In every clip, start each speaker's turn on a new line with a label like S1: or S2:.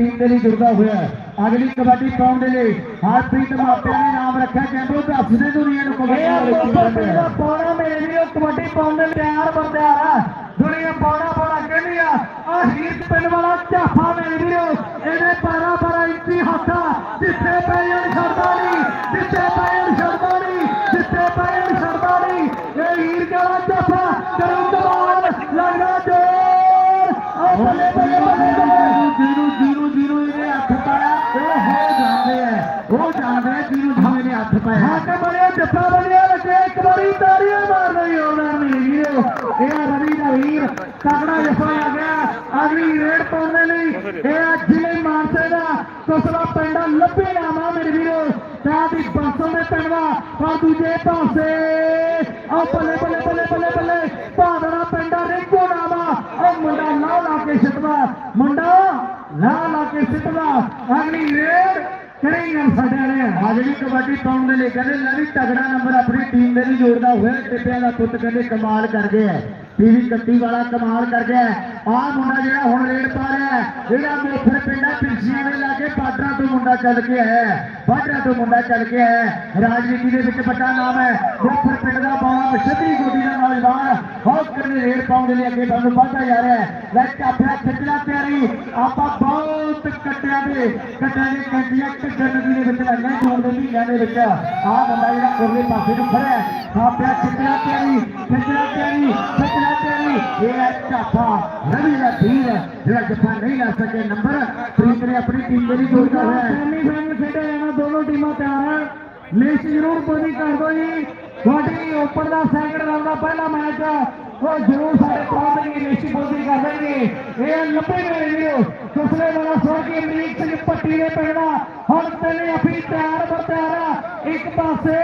S1: Team ਦੇ ਲਈ ਜੁੜਦਾ ਹੋਇਆ। ਅਗਲੀ ਕਬੱਡੀ ਪਾਉਣ ਦੇ ਲਈ ਹਰਪ੍ਰੀਤ ਮਾਪਿਆਂ ਨੇ ਨਾਮ ਰੱਖਿਆ। ਕਹਿੰਦੇ ਦੱਸਦੇ ਦੁਨੀਆ ਨੂੰ ਕਬੱਡੀ ਦੇ
S2: ਪਾਉਣਾ ਮੇਰੇ ਵੀਰੋ ਕਬੱਡੀ ਪਾਉਣ ਦੇ ਤਿਆਰ ਬੰਦਿਆਰ ਦੁਨੀਆ ਪਾਉਣਾ ਪਾਉਣਾ ਕਹਿੰਦੀ ਆ ਆ ਹੀਰ ਪਿੰਡ ਵਾਲਾ ਝਾਫਾ ਮੇਰੇ ਵੀਰੋ ਇਹਦੇ 12 12 ਇੰਚੀ ਹੱਥਾ ਜਿੱਥੇ ਪੈਣ ਛੱਡਦਾ ਨਹੀਂ ਜਿੱਥੇ ਪੈਣ ਛੱਡਦਾ ਨਹੀਂ ਜਿੱਥੇ ਪੈਣ ਛੱਡਦਾ ਨਹੀਂ ਇਹ ਹੀਰ ਵਾਲਾ ਝਾਫਾ ਕਰੂ ਦਵਾਨ ਲੱਗਦਾ ਜੋਰ ਆ ਬੱਲੇ ਬੱਲੇ ਬੱਲੇ ਬੱਲੇ
S1: ਜੀਰੂ ਜੀਰੂ ਜੀਰੂ ਇਹਨੇ ਹੱਥ ਪਾਇਆ ਉਹ ਹੋ ਜਾਂਦੇ ਆ ਉਹ ਜਾਣਦੇ ਆ ਜੀਰੂ ਭਾਵੇਂ ਨੇ ਹੱਥ ਪਾਇਆ
S2: ਹੱਕ ਬਣਿਆ ਜੱਫਾ ਬਣਿਆ ਲੱਗੇ ਇੱਕ ਵਾਰੀ ਤਾੜੀਆਂ ਮਾਰ ਰਹੀ ਉਹਨਾਂ ਨੇ ਵੀਰੋ ਇਹ ਆ ਰਵੀ ਦਾ ਵੀਰ ਤਗੜਾ ਜੱਫਾ ਆ ਗਿਆ, ਅਗਲੀ ਰੇਡ ਪਾਉਣ ਦੇ ਲਈ। ਇਹ ਆ ਜ਼ਿਲ੍ਹੇ ਮਾਨਸੇ ਦਾ। ਕੁਸਲਾ ਪਿੰਡ ਲੱਭੇ ਆਵਾ ਮੇਰੇ ਵੀਰੋ। ਤਾਂ ਦੀ ਬੰਸੋਂ ਦੇ ਪਿੰਡ ਦਾ। ਪਰ ਦੂਜੇ ਪਾਸੇ ਆ ਬੱਲੇ ਬੱਲੇ ਬੱਲੇ ਬੱਲੇ ਬੱਲੇ ਭਾਦਰਾ ਪਿੰਡ ਰੇਕੋ ਨਾਮਾ ਉਹ ਮੁੰਡਾ ਲਾ ਲਾ ਕੇ ਸਿੱਟਦਾ। ਮੁੰਡਾ ਲਾ ਲਾ ਕੇ ਸਿੱਟਦਾ। ਅਗਲੀ ਰੇਡ ਕਰੀ ਗੱਲ ਸਾਡੇ ਵਾਲੇ। ਆ
S1: ਕਬੱਡੀ ਪਾਉਣ ਦੇ ਲਈ ਕਹਿੰਦੇ, ਲੈ ਵੀ ਤਗੜਾ ਨੰਬਰ ਆਪਣੀ ਟੀਮ ਦੇ ਲਈ ਜੋੜਦਾ ਹੋਇਆ। ਟਿੱਪਿਆਂ ਦਾ ਪੁੱਤ ਕਹਿੰਦੇ, ਕਮਾਲ ਕਰਦੇ ਗਿਆ। ਹੈ। ਟੀਵੀ ਕੱਟੀ ਵਾਲਾ ਕਮਾਲ ਕਰ ਗਿਆ ਆਹ ਮੁੰਡਾ ਜਿਹੜਾ ਹੁਣ ਰੇਡ ਪਾ ਰਿਹਾ ਹੈ, ਜਿਹੜਾ ਮੋਫਰ ਪਿੰਡਾ ਪਿੰਸੀਆਂ ਦੇ ਲਾਗੇ ਬਾਡਰਾਂ ਤੋਂ ਮੁੰਡਾ ਚੱਲ ਕੇ ਆਇਆ ਹੈ ਬਾਡਰਾਂ ਤੋਂ ਮੁੰਡਾ ਚੱਲ ਕੇ ਆਇਆ ਹੈ। ਰਾਜਨੀਤੀ ਦੇ ਵਿੱਚ ਵੱਡਾ ਨਾਮ ਹੈ ਮੋਫਰ ਪਿੰਡ ਦਾ ਬਾਵਾ ਛਤਰੀ ਗੋਡੀ ਦਾ ਨੌਜਵਾਨ ਬਹੁਤ ਕਰਨੇ ਰੇਡ ਪਾਉਣ ਦੇ ਲਈ ਅੱਗੇ ਤੁਹਾਨੂੰ ਵਧਦਾ ਜਾ ਰਿਹਾ ਹੈ ਲੈ ਚਾਪਿਆ ਖਿੱਚਣਾ ਤਿਆਰੀ ਆਪਾਂ ਬਹੁਤ ਕੱਟਿਆਂ ਦੇ ਕੱਟਿਆਂ ਦੇ ਕੰਟੀਆਂ ਕੱਟਣ ਨਦੀ ਦੇ ਵਿੱਚ ਲੱਗਣਾ ਜੂਨ ਦੇ ਮਹੀਨਿਆਂ ਦੇ ਵਿੱਚ ਆਹ ਬੰਦਾ ਜਿਹੜਾ ਕੋਲੇ ਪਾਸੇ ਨੂੰ ਖੜਾ ਹੈ ਚਾਪਿਆ ਖਿੱਚਣਾ ਤਿਆਰੀ ਖਿੱਚਣਾ ਤਿਆਰੀ ਖਿੱਚਣਾ ਤਿਆਰੀ ਇਹ ਹੈ ਚਾਪਾ ਰਵੀ ਦਾ ਵੀਰ ਜਿਹੜਾ ਜੱਫਾ ਨਹੀਂ ਲਾ ਸਕੇ ਨੰਬਰ ਪ੍ਰੀਤ ਨੇ ਆਪਣੀ ਟੀਮ ਦੇ ਲਈ ਜੋੜਦਾ ਹੋਇਆ ਹੈ
S2: ਸੈਮੀਫਾਈਨਲ ਖੇਡੇ ਜਾਣਾ ਦੋਨੋਂ ਟੀਮਾਂ ਤਿਆਰ ਆ ਲਿਸਟ ਜ਼ਰੂਰ ਪੂਰੀ ਕਰ ਦਿਓ ਜੀ ਤੁਹਾਡੀ ਓਪਨ ਦਾ ਸੈਕਿੰਡ ਰਾਉਂਡ ਦਾ ਪਹਿਲਾ ਮੈਚ ਉਹ ਜ਼ਰੂਰ ਸਾਡੇ ਪਹੁੰਚਣਗੇ ਲਿਸਟ ਪੂਰੀ ਕਰ ਦੇਣਗੇ ਇਹ ਲੱਭੇ ਮੇਰੇ ਵੀਰੋ ਪਿਛਲੇ ਵਾਲਾ ਸੁਣ ਕੇ ਅਮਰੀਕ ਸਿੰਘ ਪੱਟੀ ਦੇ ਪਿੰਡ ਦਾ ਹੁਣ ਪਹਿਲੇ ਆਪਣੀ ਤਿਆਰ ਬਰ ਤਿਆਰ ਇੱਕ ਪਾਸੇ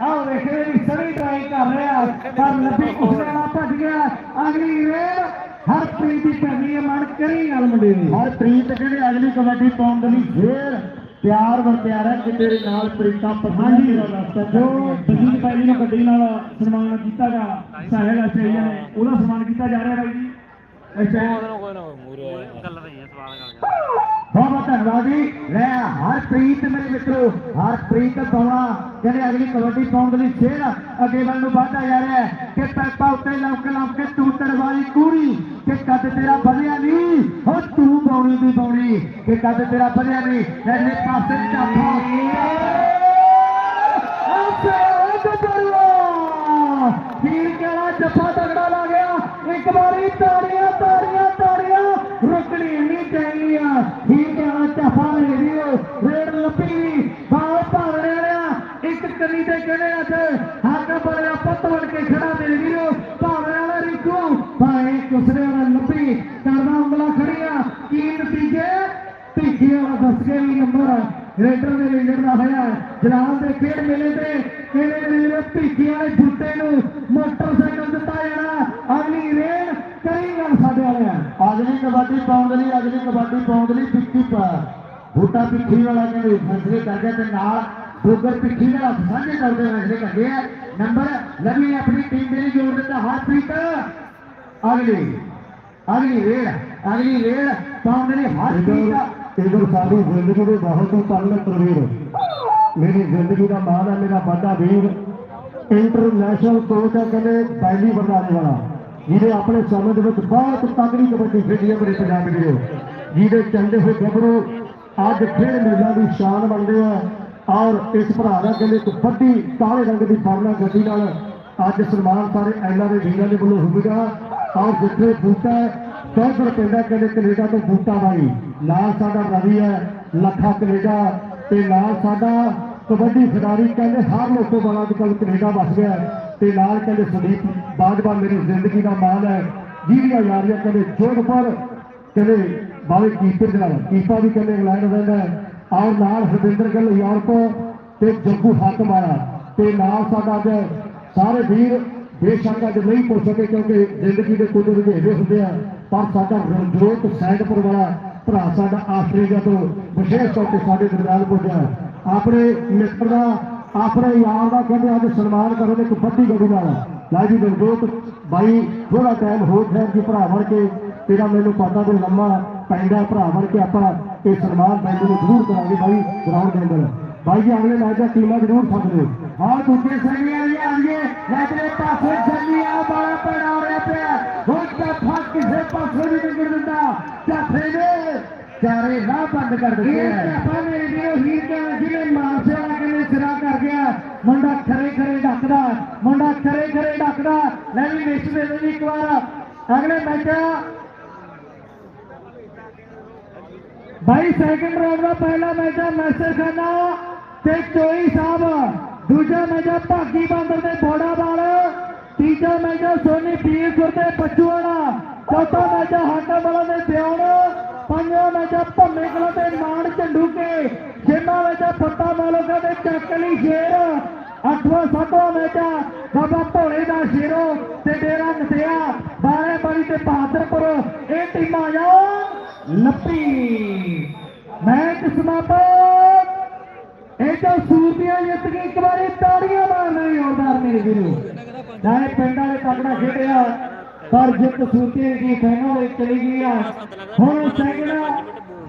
S2: ਆਹ ਵੇਖੇ ਵੀ ਸੜੀ ਟਰਾਈ ਕਰ ਰਿਹਾ ਪਰ ਲੱਭੀ ਵਾਲਾ ਭੱਜ ਗਿਆ। ਅਗਲੀ ਰੇਡ ਹਰਪ੍ਰੀਤ ਦੀ ਪੈਣੀ ਹੈ ਮਨ ਕਰੀ ਗੱਲ ਮੁੰਡੇ ਦੀ।
S1: ਔਰ ਪ੍ਰੀਤ ਕਹਿੰਦੇ ਅਗਲੀ ਕਬੱਡੀ ਪਾਉਣ ਦੇ ਲਈ ਫੇਰ ਪਿਆਰ ਵਰ ਪਿਆਰ ਹੈ ਕਿ ਤੇਰੇ ਨਾਲ ਪ੍ਰੀਤਾਂ ਪਸੰਦ
S2: ਹਾਂਜੀ। ਜੋ ਦਜੀਤ ਭਾਈ ਨੂੰ ਗੱਡੀ ਨਾਲ ਸਨਮਾਨ ਕੀਤਾ ਗਿਆ ਸਾਹਿਲ ਆਸਟ੍ਰੇਲੀਆ ਨੇ ਉਹਦਾ ਸਨਮਾਨ ਕੀਤਾ ਜਾ ਰਿਹਾ ਬਾਈ ਜੀ। ਅੱਛਾ।
S3: ਕੋਈ ਨਾ ਮੂਰੇ ਗੱਲ ਤਾਂ ਹੀ ਸਵਾਲ ਕਰ
S1: ਬਹੁਤ ਬਹੁਤ ਧੰਨਵਾਦ ਜੀ। ਲੈ ਹਰਪ੍ਰੀਤ, ਮੇਰੇ ਮਿੱਤਰੋ, ਹਰਪ੍ਰੀਤ ਪੌਣਾ ਕਹਿੰਦੇ ਅਗਲੀ ਕਬੱਡੀ ਪਾਉਣ ਲਈ ਫੇਰ ਅੱਗੇ ਵੱਲ ਨੂੰ ਵਧਦਾ ਜਾ ਰਿਹਾ ਕਿ ਪੈਪਾ ਉੱਤੇ ਲੰਕ ਲੰਕ ਕੇ ਟੂਟਣ ਵਾਲੀ ਕੂੜੀ, ਕਿ ਕੱਦ ਤੇਰਾ ਵਧਿਆ ਨਹੀਂ, ਹੋ ਤੂੰ ਪਾਉਣੀ ਦੀ ਪਾਉਣੀ ਕਿ ਕੱਦ ਤੇਰਾ ਵਧਿਆ ਨਹੀਂ ਐਨੇ ਪਾਸੇ ਚਾਫਾ
S2: ਵੀਰ ਕਿਹੜਾ ਜੱਫਾ ਤਗੜਾ ਲਾ ਗਿਆ। ਇੱਕ ਵਾਰੀ ਤਾੜੀਆਂ ਤਾੜੀਆਂ ਤਾੜੀਆਂ, ਰੁਕਣੀ ਨਹੀਂ ਚਾਹੀਦੀ ਆ ਵੀਰ ਕਿਹੜਾ ਜੱਫਾ ਲੈ ਲਿਓ ਰੇਡ ਲੱਭੀ। ਬਾਹਰ ਭਾਵਣੇ ਵਾਲਿਆ ਇੱਕ ਕੰਨੀ ਤੇ ਕਿਹੜੇ ਅੱਜ ਹੱਕ ਬੜਿਆ ਪੁੱਤ ਬਣ ਕੇ ਖੜਾ ਦੇ ਵੀਰੋ ਭਾਵਣੇ ਵਾਲਾ ਰਿਕੂ। ਭਾਏ ਕੁਸਰੇ ਵਾਲਾ ਲੱਭੀ, ਕਰਦਾ ਉਂਗਲਾ ਖੜੀਆਂ। ਕੀ ਨਤੀਜੇ? ਤੀਜੇ ਵਾਲਾ ਦੱਸ ਕੇ ਵੀ ਨੰਬਰ। ਰੇਡਰ ਦੇ ਲੀਡਰ ਦਾ ਹੋਇਆ, ਜਲਾਲ ਦੇ ਖੇਡ ਮੇਲੇ ਤੇ ਕਿਹੜੇ ਵੀਰ ਭਿੱਖੀ ਵਾਲੇ ਬੁੱਟੇ ਨੂੰ ਮੋਟਰਸਾਈਕਲ ਦਿੱਤਾ ਜਾਣਾ ਅਗਲੀ ਰੇਡ ਕਰੀ ਗੱਲ ਸਾਡੇ ਵਾਲਿਆਂ
S1: ਅਗਲੀ ਕਬੱਡੀ ਪਾਉਣ ਦੇ ਲਈ ਅਗਲੀ ਕਬੱਡੀ ਪਾਉਣ ਲਈ ਪਿੱਕੀ ਪਾ। ਬੂਟਾ ਪਿੱਠੀ ਵਾਲਾ ਕਹਿੰਦੇ ਫੈਸਲੇ ਕਰ ਤੇ ਨਾਲ ਡੋਗਰ ਪਿੱਠੀ ਨਾਲ ਸਾਂਝੇ ਕਰਦੇ ਫੈਸਲੇ ਕਰਦੇ ਆ। ਨੰਬਰ ਲਵੀ ਆਪਣੀ ਟੀਮ ਦੇ ਲਈ ਜੋੜ ਦਿੱਤਾ ਹਰਪ੍ਰੀਤ। ਅਗਲੀ ਅਗਲੀ ਰੇਡ ਅਗਲੀ ਰੇਡ ਪਾਉਣ ਲਈ ਹਰਪ੍ਰੀਤ।
S2: ਇਧਰ ਸਾਡੀ ਜ਼ਿੰਦਗੀ ਦੇ ਬਹੁਤ ਹੀ ਤਨ ਤਸਵੀਰ ਮੇਰੀ ਜ਼ਿੰਦਗੀ ਦਾ ਮਾਣ ਹੈ, ਮੇਰਾ ਵੱਡਾ ਵੀਰ। ਇੰਟਰਨੈਸ਼ਨਲ ਕੋਚ ਹੈ, ਕਹਿੰਦੇ ਪਹਿਲੀ ਬਰਦਾਨੇ ਵਾਲਾ। ਜਿਹਨੇ ਆਪਣੇ ਸਮੇਂ ਦੇ ਵਿੱਚ ਬਹੁਤ ਤਕੜੀ ਕਬੱਡੀ ਖੇਡੀ ਹੈ, ਮੇਰੇ ਪੰਜਾਬ ਦੇ ਜਿਹਦੇ ਚੰਦੇ ਹੋਏ ਗੱਭਰੂ ਅੱਜ ਖੇਡ ਮੇਲਾ ਦੀ ਸ਼ਾਨ ਬਣਦੇ ਆ ਔਰ ਇਸ ਭਰਾ ਦਾ ਕਹਿੰਦੇ ਇੱਕ ਵੱਡੀ ਕਾਲੇ ਰੰਗ ਦੀ ਫਰਨਾ ਗੱਡੀ ਨਾਲ ਅੱਜ ਸਨਮਾਨ ਸਾਰੇ ਐਲਾ ਦੇ ਵੀਰਾਂ ਦੇ ਵੱਲੋਂ ਹੋਵੇਗਾ। ਔਰ ਜਿੱਥੇ ਬੂਟਾ ਸੌਦਰ ਪਿੰਡਾ ਕਹਿੰਦੇ ਕੈਨੇਡਾ ਤੋਂ ਬੂਟਾ ਬਾਈ ਨਾਲ ਸਾਡਾ ਰਵੀ ਹੈ, ਲੱਖਾ ਕੈਨੇਡਾ। ਤੇ ਨਾਲ ਸਾਡਾ ਕਬੱਡੀ ਖਿਡਾਰੀ ਕਹਿੰਦੇ ਹਰ ਲੋਕੋ ਵਾਲਾ ਅੱਜ ਕੱਲ੍ਹ ਕੈਨੇਡਾ ਵੱਸ ਗਿਆ ਤੇ ਨਾਲ ਕਹਿੰਦੇ ਸੁਦੀਪ ਬਾਜਵਾ ਮੇਰੀ ਜ਼ਿੰਦਗੀ ਦਾ ਮਾਣ ਹੈ। ਜਿਹਦੀਆਂ ਯਾਰੀਆਂ ਕਹਿੰਦੇ ਜੋਧਪੁਰ ਕਹਿੰਦੇ ਬਾਵੇ ਕੀਪਰ ਨਾਲ, ਕੀਪਾ ਵੀ ਕਹਿੰਦੇ ਇੰਗਲੈਂਡ ਰਹਿੰਦਾ ਹੈ। ਔਰ ਨਾਲ ਹਰਵਿੰਦਰ ਗਿੱਲ, ਯੂਰਪ ਤੇ ਜੱਗੂ ਹਾਕਮ ਆਇਆ ਤੇ ਨਾਲ ਸਾਡਾ ਅੱਜ ਸਾਰੇ ਵੀਰ ਬੇਸ਼ੱਕ ਅੱਜ ਨਹੀਂ ਪੁੱਛ ਸਕੇ ਕਿਉਂਕਿ ਜ਼ਿੰਦਗੀ ਦੇ ਕੁਝ ਰੁਝੇਵੇ ਹੁੰਦੇ ਆ। ਪਰ ਸਾਡਾ ਰਣਜੋਤ ਸੈਦਪੁਰ ਵਾਲਾ ਭਰਾ ਸਾਡਾ ਆਸਟ੍ਰੇਲੀਆ ਤੋਂ ਵਿਸ਼ੇਸ਼ ਤੌਰ ਤੇ ਸਾਡੇ ਦਰਬਾਰ ਪੁੱਜਿਆ ਆਪਣੇ ਮਿੱਤਰ ਦਾ, ਆਪਣੇ ਯਾਰ ਦਾ ਕਹਿੰਦੇ ਅੱਜ ਸਨਮਾਨ ਕਰੋ ਤੇ ਇੱਕ ਵੱਡੀ ਗੱਡੀ ਨਾਲ। ਲੈ ਜੀ ਰਣਜੋਤ ਬਾਈ ਥੋੜਾ ਟਾਈਮ ਹੋਰ ਠਹਿਰ ਜੀ ਭਰਾ ਬਣ ਕੇ, ਤੇਰਾ ਮੈਨੂੰ ਪਤਾ ਤੇ ਲੰਮਾ ਪੈਂਦਾ ਭਰਾ ਬਣ ਕੇ ਆਪਾਂ
S4: ਇਹ ਸਨਮਾਨ ਬੈਂਕ ਨੂੰ ਜ਼ਰੂਰ ਕਰਾਂਗੇ ਬਾਈ ਗਰਾਊਂਡ ਦੇ ਅੰਦਰ ਬਾਈ ਜੀ, ਅਗਲੇ ਮੈਚ ਦਾ ਟੀਮਾਂ ਜ਼ਰੂਰ ਸੱਦ ਲਿਓ।
S2: ਹਾਂ ਦੂਜੇ ਸੰਗੀਆਂ ਜੀ ਆਗੇ ਲੈਟਰੇ ਪਾਸੇ ਸੰਗੀਆਂ ਬਾਲਾ ਪੜਾ ਰਿਹਾ ਪਿਆ। ਹੁਣ ਤਾਂ ਫੱਕ ਕਿਸੇ ਪਾਸੇ ਵੀ ਨਹੀਂ ਦਿੰਦਾ। ਚਾਫੇ ਨੇ ਚਾਰੇ ਰਾਹ ਬੰਦ ਕਰ ਦਿੱਤੇ ਹੈ ਮੇਰੇ ਵੀਰੋ ਹੀਰ ਕੇ ਜਿਹਨੇ ਮਾਰਸੇ ਕਹਿੰਦੇ ਸਿਰਾ ਕਰ ਗਿਆ। ਮੁੰਡਾ ਖਰੇ ਖਰੇ ਡੱਕਦਾ ਮੁੰਡਾ ਖਰੇ ਖਰੇ ਡੱਕਦਾ। ਲੈ ਵੀ ਮਿਸ ਦੇ ਦੇ ਇੱਕ ਵਾਰ। ਅਗਲੇ ਮੈਚ ਬਾਈ ਸੈਕਿੰਡ ਰਾਉਂਡ ਦਾ ਪਹਿਲਾ ਮੈਚ ਹੈ ਮੈਸਰ ਖਾਨਾ ਤੇ ਚੋਈ ਸਾਹਿਬ। ਦੂਜਾ ਮੈਚ ਹੈ ਭਾਗੀ ਬਾਂਦਰ ਦੇ ਬੋੜਾ ਵਾਲ। ਤੀਜਾ ਮੈਚ ਹੈ ਸੋਨੀ ਪੀਰਪੁਰ ਦੇ ਪਚੂਆਣਾ ਚੌਥਾ ਮੈਚ ਹੈ ਹਾਕਮ ਵਾਲਾ ਦੇ ਬਿਆਨ ਪੰਜਵਾਂ ਮੈਚ ਭੰਮੇ ਕਲਾਂ ਦੇ ਮਾਨ ਝੰਡੂ ਕੇ ਛੇਵਾਂ ਮੈਚ ਹੈ ਫੱਤਾ ਮਾਲੋਕਾ ਚੱਕਲੀ ਸ਼ੇਰ। ਅੱਠਵਾਂ, ਸੱਤਵਾਂ ਮੈਚ ਬਾਬਾ ਭੋਲੇ ਦਾ ਸ਼ੇਰੋ ਤੇ ਡੇਰਾ ਨਸਿਆ ਬਾਰੇ ਬੜੀ ਤੇ ਬਹਾਦਰਪੁਰ, ਇਹ ਟੀਮਾਂ ਆ ਲੱਪੀ ਮੈਚ ਸਮਾਪਤ। ਇਹ ਤਾਂ ਸੂਰਬੀਆਂ ਜਿੱਤ ਕੇ ਇੱਕ ਵਾਰੀ ਤਾੜੀਆਂ ਮਾਰਨਾ ਹੀ ਜ਼ੋਰਦਾਰ ਮੇਰੇ ਵੀਰੋ। ਨਾਲੇ ਪਿੰਡ ਵਾਲੇ ਤਕੜਾ ਖੇਡਿਆ। ਪਰ ਜਿੱਤ ਸੂਰਬੀਆਂ ਦੀ ਫਾਈਨਲ ਵਿੱਚ ਚਲੀ ਗਈ ਆ, ਹੁਣ ਸੈਕਿੰਡ